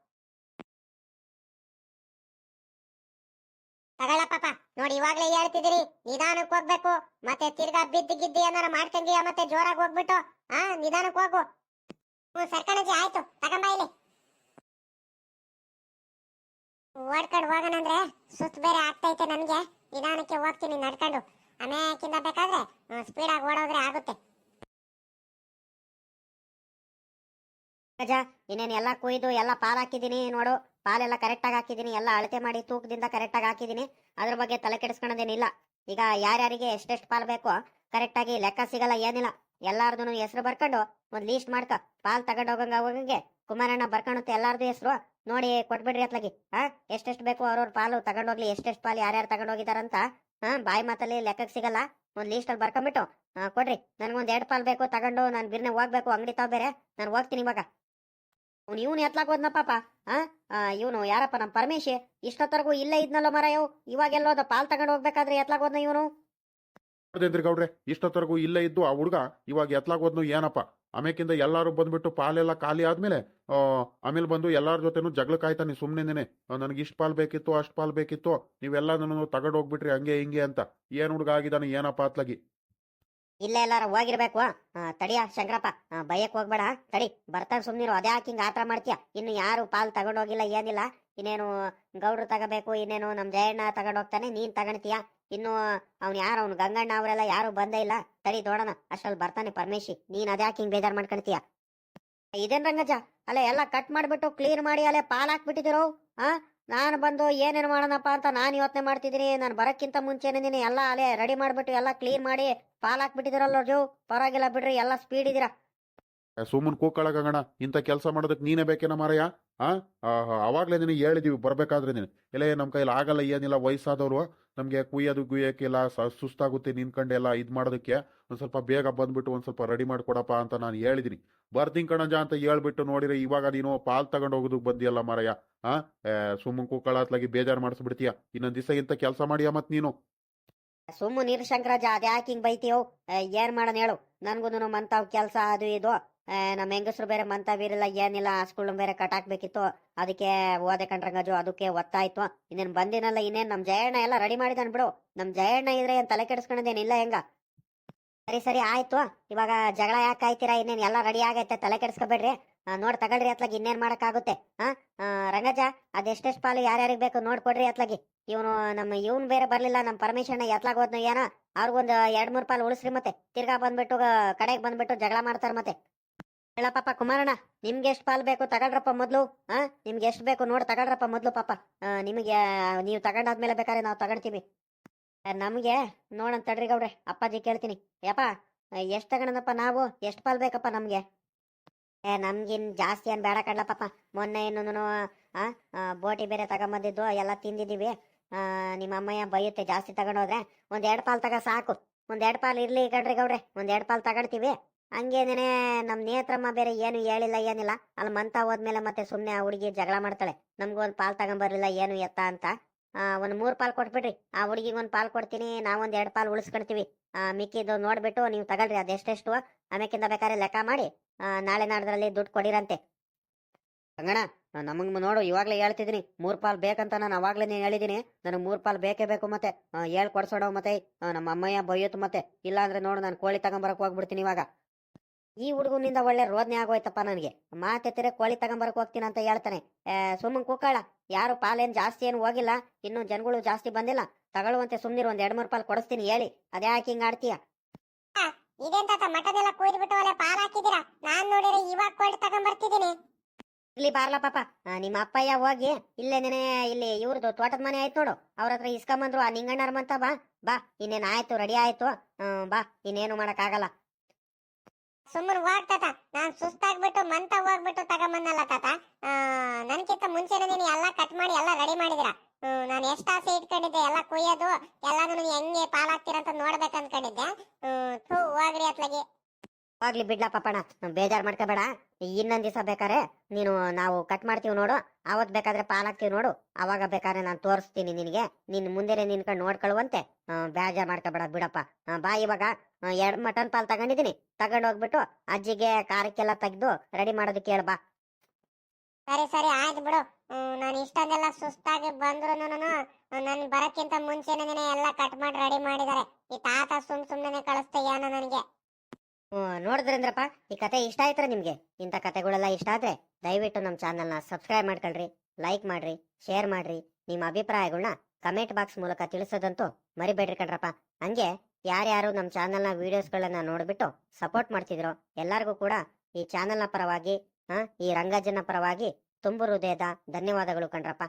ತಗೊಳ್ಳ ಪಾಪ. ನೋಡಿ, ಇವಾಗ್ಲೇ ಹೇಳ್ತಿದ್ದೀರಿ, ನಿಧಾನಕ್ಕೆ ಹೋಗ್ಬೇಕು. ಮತ್ತೆ ತಿರ್ಗಾ ಬಿದ್ದು ಗಿದ್ದು ಏನಾರ ಮಾಡ್ಕಂಗಿಯ ಮತ್ತೆ ಜೋರಾಗಿ ಹೋಗ್ಬಿಟ್ಟು? ಆ, ನಿಧಾನಕ್ಕೆ ಹೋಗು. ಹ್ಞೂ ಸರ್ಕಣಜಿ, ಆಯ್ತು. ತಗೊಂಬ ಇಲ್ಲಿ. ಓಡ್ಕೊಂಡು ಹೋಗೋಣಂದ್ರೆ ಸುಸ್ತು ಬೇರೆ ಆಗ್ತೈತೆ ನನಗೆ. ನಿಧಾನಕ್ಕೆ ಹೋಗ್ತೀನಿ ನಡ್ಕೊಂಡು. ಆಮೇಕಿಂದ ಬೇಕಾದ್ರೆ ಸ್ಪೀಡಾಗಿ ಓಡೋದ್ರೆ ಆಗುತ್ತೆ. ಗಜ ಇನ್ನೇನು ಎಲ್ಲ ಕುಯ್ದು ಎಲ್ಲ ಪಾಲ್ ಹಾಕಿದ್ದೀನಿ ನೋಡು. ಪಾಲೆಲ್ಲ ಕರೆಕ್ಟಾಗಿ ಹಾಕಿದ್ದೀನಿ, ಎಲ್ಲ ಅಳತೆ ಮಾಡಿ ತೂಕದಿಂದ ಕರೆಕ್ಟಾಗಿ ಹಾಕಿದ್ದೀನಿ. ಅದ್ರ ಬಗ್ಗೆ ತಲೆ ಕೆಡಿಸ್ಕೊಳೋದೇನಿಲ್ಲ. ಈಗ ಯಾರ್ಯಾರಿಗೆ ಎಷ್ಟೆಷ್ಟು ಪಾಲ್ ಬೇಕೋ ಕರೆಕ್ಟಾಗಿ ಲೆಕ್ಕ ಸಿಗಲ್ಲ, ಏನಿಲ್ಲ. ಎಲ್ಲಾರ್ದು ಹೆಸರು ಬರ್ಕೊಂಡು ಒಂದು ಲೀಸ್ಟ್ ಮಾಡ್ಕ. ಪಾಲ್ ತಗೊಂಡು ಹೋಗಂಗ ಕುಮಾರಣ್ಣ ಬರ್ಕೊಳುತ್ತೆ ಎಲ್ಲಾರ್ದು ಹೆಸರು. ನೋಡಿ ಕೊಟ್ಬಿಡ್ರಿ ಅತ್ಲಾಗಿ. ಹಾ, ಎಷ್ಟೆಷ್ಟು ಬೇಕು ಅವ್ರವ್ರ ಪಾಲು ತಗೊಂಡೋಗ್ಲಿ ಎಷ್ಟೆಷ್ಟು ಪಾಲು ಯಾರ್ಯಾರು ತಗೊಂಡೋಗಿದಾರಂತ ಹಾ, ಬಾಯಿ ಮಾತಲ್ಲಿ ಲೆಕ್ಕಕ್ಕೆ ಸಿಗಲ್ಲ. ಒಂದು ಲೀಸ್ಟಲ್ಲಿ ಬರ್ಕೊಂಬಿಟ್ಟು ಕೊಡ್ರಿ. ನನಗೊಂದು ಎರಡು ಪಾಲ್ ಬೇಕು, ತಗೊಂಡು ನಾನು ಬಿರ್ನೆ ಹೋಗ್ಬೇಕು, ಅಂಗಡಿ ತಾವ್ ಬೇರೆ. ನಾನು ಹೋಗ್ತೀನಿ ಇವಾಗ. ಅವ್ನು ಇವನು ಎತ್ಲಾಕ್ ಹೋದ್ನ ಪಾಪ, ಆ? ಇವನು ಯಾರಪ್ಪ ನಮ್ಮ ಪರಮೇಶ್? ಇಷ್ಟೊತ್ತರೆಗೂ ಇಲ್ಲೇ ಇದ್ನಲ್ಲ ಮರ ಇವ್ ಇವಾಗ ಎಲ್ಲೋದ ಪಾಲ್ ತಗೊಂಡು ಹೋಗ್ಬೇಕಾದ್ರೆ ಎತ್ಲಾಕ್ ಹೋದ್ನ ಇವನು? ಗೌಡ್ರೆ, ಇಷ್ಟೊತ್ತರೆಗೂ ಇಲ್ಲೇ ಇದ್ದು ಆ ಹುಡುಗ ಇವಾಗ ಎತ್ಲಾಗೋದ್ನು ಏನಪ್ಪ? ಆಮೇಕಿಂದ ಎಲ್ಲಾರು ಬಂದ್ಬಿಟ್ಟು ಪಾಲೆಲ್ಲ ಖಾಲಿ ಆದ್ಮೇಲೆ ಆಮೇಲೆ ಬಂದು ಎಲ್ಲಾರ ಜೊತೆನು ಜಗಳ ಕಾಯ್ತಾನೆ ಸುಮ್ಮನೆ ನನಗೆ ಇಷ್ಟು ಪಾಲ್ ಬೇಕಿತ್ತು ಅಷ್ಟು ಪಾಲ್ ಬೇಕಿತ್ತು, ನೀವೆಲ್ಲ ನನ್ನ ತಗೊಂಡು ಹೋಗ್ಬಿಟ್ರಿ ಹಂಗೆ ಹಿಂಗೆ ಅಂತ. ಏನ್ ಹುಡುಗ ಆಗಿದಾನೆ ಏನಪ್ಪ ಅತ್ಲಾಗಿ? ಇಲ್ಲೇ ಎಲ್ಲಾರ ಹೋಗಿರ್ಬೇಕು. ತಡಿಯ ಶಂಕರಪ್ಪ ಬಯಕ್ ಹೋಗ್ಬೇಡ. ತಡಿ, ಬರ್ತಾನೆ ಸುಮ್ನಿರು. ಅದೇ ಹಿಂಗ ಆತರ ಮಾಡ್ತೀಯ? ಇನ್ನು ಯಾರು ಪಾಲ್ ತಗೊಂಡೋಗಿಲ್ಲ, ಏನಿಲ್ಲ. ಇನ್ನೇನು ಗೌಡ್ರು ತಗೋಬೇಕು, ಇನ್ನೇನು ನಮ್ ಜಯಣ್ಣ ತಗೊಂಡೋಗ್ತಾನೆ, ನೀನ್ ತಗೊಂತೀಯ ಇನ್ನು ಅವ್ನು ಯಾರು, ಅವ್ನು ಗಂಗಣ್ಣ ಅವರೆಲ್ಲ ಯಾರು ಬಂದೇ ಇಲ್ಲ. ತಡಿ ದೊಡೋಣ ಅಷ್ಟ್ರಲ್ಲಿ ಬರ್ತಾನೆ ಪರಮೇಶಿ. ನೀನ್ ಅದೇ ಹಿಂಗ್ ಬೇಜಾರ್ ಮಾಡ್ಕೊಳ್ತೀಯ ಇದೇನ್ ರಂಗಜ್ಜ? ಅಲ್ಲ ಎಲ್ಲ ಕಟ್ ಮಾಡ್ಬಿಟ್ಟು ಕ್ಲೀನ್ ಮಾಡಿ, ಅಲ್ಲೇ ಪಾಲ್ ಹಾಕ್ಬಿಟ್ಟಿದಿರೋ ಆ? ನಾನು ಬಂದು ಏನೇನು ಮಾಡೋಣಪ್ಪ ಅಂತ ನಾನು ಯೋಚನೆ ಮಾಡ್ತಿದ್ದೀನಿ. ನಾನು ಬರೋಕ್ಕಿಂತ ಮುಂಚೆನೇ ಎಲ್ಲ ಅಲೆ ರೆಡಿ ಮಾಡಿಬಿಟ್ಟು ಎಲ್ಲ ಕ್ಲೀನ್ ಮಾಡಿ ಪಾಲ್ ಹಾಕ್ಬಿಟ್ಟಿದಿರಲ್ಲ ಜೋ ಪರವಾಗಿಲ್ಲ ಬಿಡ್ರಿ, ಎಲ್ಲ ಸ್ಪೀಡ್ ಇದ್ದೀರಾ ಸುಮ್ಮನೆ ಕೂಕ್ಕಳಗಣ ಇಂಥ ಕೆಲಸ ಮಾಡೋದಕ್ಕೆ ನೀನೇ ಬೇಕೇನ ಮಾರಯ್ಯ ಆ? ಆವಾಗಲೇ ನಿನಗೆ ಹೇಳಿದೀವಿ, ಬರಬೇಕಾದ್ರೆ ನೀನು. ಇಲ್ಲ ನಮ್ಮ ಕೈಲಿ ಆಗಲ್ಲ, ಏನಿಲ್ಲ, ವಯಸ್ಸಾದವರು. ನಮಗೆ ಕುಯ್ಯೋದು ಗುಯ್ಯಕ್ಕೆಲ್ಲ ಸುಸ್ತಾಗುತ್ತೆ ನಿನ್ಕಂಡು ಎಲ್ಲ ಇದು ಮಾಡೋದಕ್ಕೆ. ಒಂದು ಸ್ವಲ್ಪ ಬೇಗ ಬಂದ್ಬಿಟ್ಟು ಒಂದು ಸ್ವಲ್ಪ ರೆಡಿ ಮಾಡಿಕೊಡಪ್ಪ ಅಂತ ನಾನು ಹೇಳಿದ್ದೀನಿ ಬರ್ತೀನಿ ಕಣಜ ಅಂತ ಹೇಳ್ಬಿಟ್ಟು ನೋಡಿರಿ ಇವಾಗ ನೀನು ಪಾಲ್ ತಗೊಂಡು ಹೋಗೋದಕ್ಕೆ ಬಂದಿಯಲ್ಲ ಮಾರಯ್ಯ. ಆ? ಸುಮ್ಮನೆ ಕೂಕಳಾತ್ಲಾಗಿ ಬೇಜಾರು ಮಾಡಿಸ್ಬಿಡ್ತೀಯ. ಇನ್ನೊಂದು ದಿವಸ ಇಂಥ ಕೆಲಸ ಮಾಡಿಯ ಮತ್ ನೀನು? ಸುಮ್ಮ ನೀರು ಶಂಕರಾಜ ಅದ್ಯಾಕಿಂಗ್ ಯಾಕೆ ಹಿಂಗ್ ಬೈತೀಯೋ? ಏನ್ ಮಾಡೋಣ ಹೇಳು. ನನ್ಗೂ ಮಂತಾವ್ ಕೆಲಸ ಅದು ಇದು. ನಮ್ಮ ಹೆಂಗಸರು ಬೇರೆ ಮಂತಾವಿರಲ್ಲ, ಏನಿಲ್ಲ ಸ್ಕೂಲ್ ಬೇರೆ ಕಟಾಕ್ಬೇಕಿತ್ತು ಅದಕ್ಕೆ ಓದೆ ಕಣ್ರಂಗಜು ಅದಕ್ಕೆ ಒತ್ತಾಯ್ತು. ಇನ್ನೇನ್ ಬಂದಿನಲ್ಲ, ಇನ್ನೇನ್ ನಮ್ ಜಯಣ್ಣ ಎಲ್ಲ ರೆಡಿ ಮಾಡಿದಾನ್ ಬಿಡು. ನಮ್ ಜಯಣ್ಣ ಇದ್ರೆ ಏನ್ ತಲೆ ಕೆಡಿಸ್ಕೊಳ್ಳೋದೇನಿಲ್ಲ ಹೆಂಗ? ಸರಿ ಸರಿ, ಆಯ್ತು. ಇವಾಗ ಜಗಳ ಯಾಕೆ ಆಯ್ತೀರಾ? ಇನ್ನೇನ್ ಎಲ್ಲ ರೆಡಿ ಆಗೈತೆ, ತಲೆ ಕೆಡ್ಸ್ಕೊಬೇಡ್ರಿ. ನೋಡ್, ತಗೊಳ್ರಿ ಅತ್ಲಾಗಿ, ಇನ್ನೇನ್ ಮಾಡಕ್ಕಾಗುತ್ತೆ. ಹಾ ರಂಗಜ ಅದೆಷ್ಟೆಷ್ಟು ಪಾಲು ಯಾರ್ಯಾರಿಗೆ ಬೇಕು ನೋಡ್ಕೊಡ್ರಿ ಅತ್ಲಾಗಿ. ಇವನು ನಮ್ಮ ಇವನ್ ಬೇರೆ ಬರ್ಲಿಲ್ಲ ನಮ್ಮ ಪರಮೇಶ್ವರನ ಎತ್ಲಾಗ ಹೋದ್ನು ಏನೋ, ಅವ್ರಿಗೊಂದು ಎರಡ್ ಮೂರು ಪಾಲು ಉಳಿಸ್ರಿ ಮತ್ತೆ. ತಿರ್ಗಾ ಬಂದ್ಬಿಟ್ಟು ಕಡೆಗೆ ಬಂದ್ಬಿಟ್ಟು ಜಗಳ ಮಾಡ್ತಾರ ಮತ್ತೆ. ಹೇಳ ಪಾಪ ಕುಮಾರಣ್ಣ, ನಿಮ್ಗೆ ಎಷ್ಟು ಪಾಲ್ ಬೇಕು ತಗೊಳ್ರಪ್ಪ ಮೊದಲು? ಹಾ ನಿಮ್ಗೆ ಎಷ್ಟು ಬೇಕು ನೋಡಿ ತಗೊಳ್ರಪ್ಪ ಮೊದಲು ಪಾಪ. ನಿಮಗೆ, ನೀವು ತಗೊಂಡಾದ್ಮೇಲೆ ಬೇಕಾದ್ರೆ ನಾವು ತಗೊಳ್ತೀವಿ ನಮಗೆ ನೋಡಂತ ತಡ್ರಿ ಗೌಡ್ರೆ, ಅಪ್ಪಾಜಿ ಕೇಳ್ತೀನಿ. ಯಪ್ಪ ಎಷ್ಟು ತಗೊಂಡಪ್ಪ ನಾವು? ಎಷ್ಟು ಪಾಲ್ ಬೇಕಪ್ಪ ನಮಗೆ? ಏ, ನಮ್ಗಿನ್ ಜಾಸ್ತಿ ಏನು ಬೇಡ ಕಡ್ಲ ಪಾಪ. ಮೊನ್ನೆ ಇನ್ನೊಂದು ಬೋಟಿ ಬೇರೆ ತಗೊಂಬಂದಿದ್ದು, ಎಲ್ಲ ತಿಂದಿದ್ದೀವಿ. ನಿಮ್ಮ ಅಮ್ಮಯ್ಯ ಬೈಯುತ್ತೆ ಜಾಸ್ತಿ ತಗೊಂಡೋದ್ರೆ. ಒಂದ್ ಎರಡು ಪಾಲ್ ತಗ ಸಾಕು. ಒಂದ್ ಎರಡು ಪಾಲ್ ಇರ್ಲಿ ಕಡ್ರಿ ಗೌಡ್ರೆ ಒಂದ್ ಎರಡು ಪಾಲ್ ತಗೊಳ್ತೀವಿ. ಹಂಗೇನೇನೆ ನಮ್ ನೇತ್ರಮ್ಮ ಬೇರೆ ಏನು ಹೇಳಿಲ್ಲ ಏನಿಲ್ಲ. ಅಲ್ಲಿ ಮಂತ ಹೋದ್ಮೇಲೆ ಮತ್ತೆ ಸುಮ್ನೆ ಆ ಹುಡುಗಿ ಜಗಳ ಮಾಡ್ತಾಳೆ. ನಮ್ಗೊಂದು ಪಾಲ್ ತಗೊಂಬರ್ಲಿಲ್ಲ ಏನು ಎತ್ತ ಅಂತ. ಒಂದ್ ಮೂರ್ ಪಾಲ್ ಕೊಟ್ಬಿಡ್ರಿ. ಆ ಹುಡುಗಿಗೆ ಒಂದ್ ಪಾಲ್ ಕೊಡ್ತೀನಿ ನಾವೊಂದ್ ಎರಡ್ ಪಾಲ್ ಉಳಿಸ್ಕೊಳ್ತೀವಿ ಮಿಕ್ಕಿದ್ದು ನೋಡ್ಬಿಟ್ಟು ನೀವು ತಗೊಳ್ರಿ ಅದೆಷ್ಟೆಷ್ಟು? ಆಮೇಕಿಂದ ಬೇಕಾದ್ರೆ ಲೆಕ್ಕ ಮಾಡಿ ನಾಳೆ ನಾಡ್ದ್ರಲ್ಲಿ ದುಡ್ಡು ಕೊಡಿರಂತೆ. ಅಂಗಣ ನಮಗ್ ನೋಡು ಇವಾಗ್ಲೇ ಹೇಳ್ತಿದ್ದೀನಿ. ಮೂರ್ ಪಾಲ್ ಬೇಕಂತ ನಾನು ಅವಾಗಲೇ ಹೇಳಿದೀನಿ. ನನಗೆ ಮೂರ್ ಪಾಲ್ ಬೇಕೇ ಬೇಕು ಮತ್ತೆ. ಆ, ಹೇಳ್ ಕೊಡ್ಸೋಣ ಮತ್ತೆ. ನಮ್ಮ ಅಮ್ಮಯ್ಯ ಬೈಯುತ್ತು ಮತ್ತೆ. ಇಲ್ಲ ಅಂದ್ರೆ ನೋಡು ನಾನು ಕೋಳಿ ತಗೊಂಬರಕ್ ಹೋಗ್ಬಿಡ್ತೀನಿ ಇವಾಗ. ಈ ಹುಡುಗನಿಂದ ಒಳ್ಳೆ ರೋದನೆ ಆಗೋಯ್ತಪ್ಪ ನನಗೆ. ಮಾತೆತ್ತಿರೆ ಕೋಳಿ ತಗೊಂಬರಕ್ ಹೋಗ್ತೀನಿ ಅಂತ ಹೇಳ್ತಾನೆ. ಸುಮ್ಮನ್ ಕೂಕಾಳ ಯಾರು ಪಾಲೇನ್ ಜಾಸ್ತಿ ಏನು ಹೋಗಿಲ್ಲ. ಇನ್ನು ಜನಗಳು ಜಾಸ್ತಿ ಬಂದಿಲ್ಲ. ತಗೊಳ್ಳುವಂತೆ ಸುಮ್ನಿರು ಒಂದ್ ಎರಡ್ ಮೂರ್ ಪಾಲ್ ಕೊಡಿಸ್ತೀನಿ ಹೇಳಿ. ಅದ್ಯಾಕೆ ಹಿಂಗ್ ಆಡ್ತೀಯ? ಇದೇನ್ ತಾತ ಪಾಲ್ ಹಾಕಿದೀರಾ ನಾನ್ ನೋಡಿದ್ರೆ ಇವಾಗ ಕೋಳಿ ತಗೊಂಡ್ಬರ್ತಿದ್ದೀನಿ ಇಲ್ಲಿ ಬಾರ್ಲ ಪಾಪ. ನಿಮ್ಮ ಅಪ್ಪಯ್ಯ ಹೋಗಿ ಇಲ್ಲೇ ನೆನೆ ಇಲ್ಲಿ ಇವ್ರದ್ದು ತೋಟದ ಮನೆ ಆಯ್ತು ನೋಡು. ಅವ್ರ ಹತ್ರ ಇಸ್ಕೊಂಬಂದ್ರು. ಆ ನಿಂಗಣ್ಣರ ಮಂತ ಬಾ. ಬಾ ಇನ್ನೇನ್ ಆಯ್ತು ರೆಡಿ ಆಯ್ತು. ಬಾ ಇನ್ನೇನು ಮಾಡಕ್ ಆಗಲ್ಲ ಸುಮ್ಮನೆ ಹೋಗ್ ತಾತ. ನಾನ್ ಸುಸ್ತಾಗ್ಬಿಟ್ಟು ಮಂತ ಹೋಗ್ಬಿಟ್ಟು ತಗೊಂಬಂದಲ್ಲ ತಾತ. ನನ್ಕಿಂತ ಮುಂಚೆನೆ ನೀನು ಎಲ್ಲ ಕಟ್ ಮಾಡಿ ಎಲ್ಲ ರೆಡಿ ಮಾಡಿದಿರ? ನಾನು ಎಷ್ಟು ಆಸೆ ಇಟ್ಕೊಂಡಿದ್ದೆ, ಎಲ್ಲ ಕುಯ್ಯೋದು, ಎಲ್ಲಾನು ಹೆಂಗೆ ಪಾಲಾಗ್ತೀರ ಅಂತ ನೋಡ್ಬೇಕು ಅನ್ಕೊಂಡಿದ್ದೆ ಹೋಗ್ರಿ ಅತ್ಲಾಗಿ. ಹೋಗ್ಲಿ ಬಿಡ್ಲಾ ಪಪ್ಪಣ ಬೇಜಾರ್ ಮಾಡ್ಕೋಬೇಡ. ಇನ್ನೊಂದ್ ದಿವಸ ಬೇಕಾರೆ ನೀನು, ನಾವು ಕಟ್ ಮಾಡ್ತೀವಿ ನೋಡು. ಅವತ್ ಬೇಕಾದ್ರೆ ಪಾಲ್ ಹಾಕ್ತೀವಿ ನೋಡು. ಅವಾಗ ಬೇಕಾದ್ರೆ ನಾನು ತೋರಿಸ್ತೀನಿ ನಿನಗೆ. ನಿನ್ ಮುಂದೆನೆ ನಿನ್ಕೊಂಡು ನೋಡ್ಕೊಳ್ಳುವಂತೆ ಬೇಜಾರ್ ಮಾಡ್ಕೋಬೇಡ ಬಿಡಪ್ಪ. ಬಾ ಇವಾಗ. ಎರಡ್ ಮಟನ್ ಪಾಲ್ ತಗೊಂಡಿದ್ದೀನಿ ತಗೊಂಡ್ ಹೋಗ್ಬಿಟ್ಟು ಅಜ್ಜಿಗೆ ಕಾರಕ್ಕೆಲ್ಲ ತೆಗ್ದು ರೆಡಿ ಮಾಡೋದಕ್ಕೆ ಹೇಳ್ಬಾ ಸರಿ ಸರಿ, ಆಯ್ತು ಬಿಡು. ನಾನು ಇಷ್ಟೊಂದೆಲ್ಲ ಸುಸ್ತಾಗಿ ಬಂದ್ರು ನನ್ ಬರಕ್ಕಿಂತ ಮುಂಚೆನೆ ಎಲ್ಲ ಕಟ್ ಮಾಡಿ ರೆಡಿ ಮಾಡಿದಾರೆ. ಈ ತಾತ ಸುಮ್ ಸುಮ್ನೆ ಕಳಿಸ್ತಾ ಏನೋ ನನಗೆ. ನೋಡಿದ್ರೇಂದ್ರಪ್ಪ ಈ ಕತೆ ಇಷ್ಟ ಆಯ್ತರ ನಿಮಗೆ? ಇಂಥ ಕತೆಗಳೆಲ್ಲ ಇಷ್ಟ ಆದ್ರೆ ದಯವಿಟ್ಟು ನಮ್ಮ ಚಾನಲ್ನ ಸಬ್ಸ್ಕ್ರೈಬ್ ಮಾಡ್ಕೊಳ್ರಿ, ಲೈಕ್ ಮಾಡ್ರಿ, ಶೇರ್ ಮಾಡ್ರಿ. ನಿಮ್ಮ ಅಭಿಪ್ರಾಯಗಳನ್ನ ಕಮೆಂಟ್ ಬಾಕ್ಸ್ ಮೂಲಕ ತಿಳಿಸೋದಂತೂ ಮರಿಬೇಡ್ರಿ ಕಣ್ರಪ್ಪ. ಹಂಗೆ ಯಾರ್ಯಾರು ನಮ್ಮ ಚಾನಲ್ನ ವೀಡಿಯೋಸ್ಗಳನ್ನ ನೋಡಿಬಿಟ್ಟು ಸಪೋರ್ಟ್ ಮಾಡ್ತಿದ್ರೋ ಎಲ್ಲರಿಗೂ ಕೂಡ ಈ ಚಾನಲ್ನ ಪರವಾಗಿ ಈ ರಂಗಜನ ಪರವಾಗಿ ತುಂಬು ಹೃದಯದ ಧನ್ಯವಾದಗಳು ಕಣ್ರಪ್ಪ.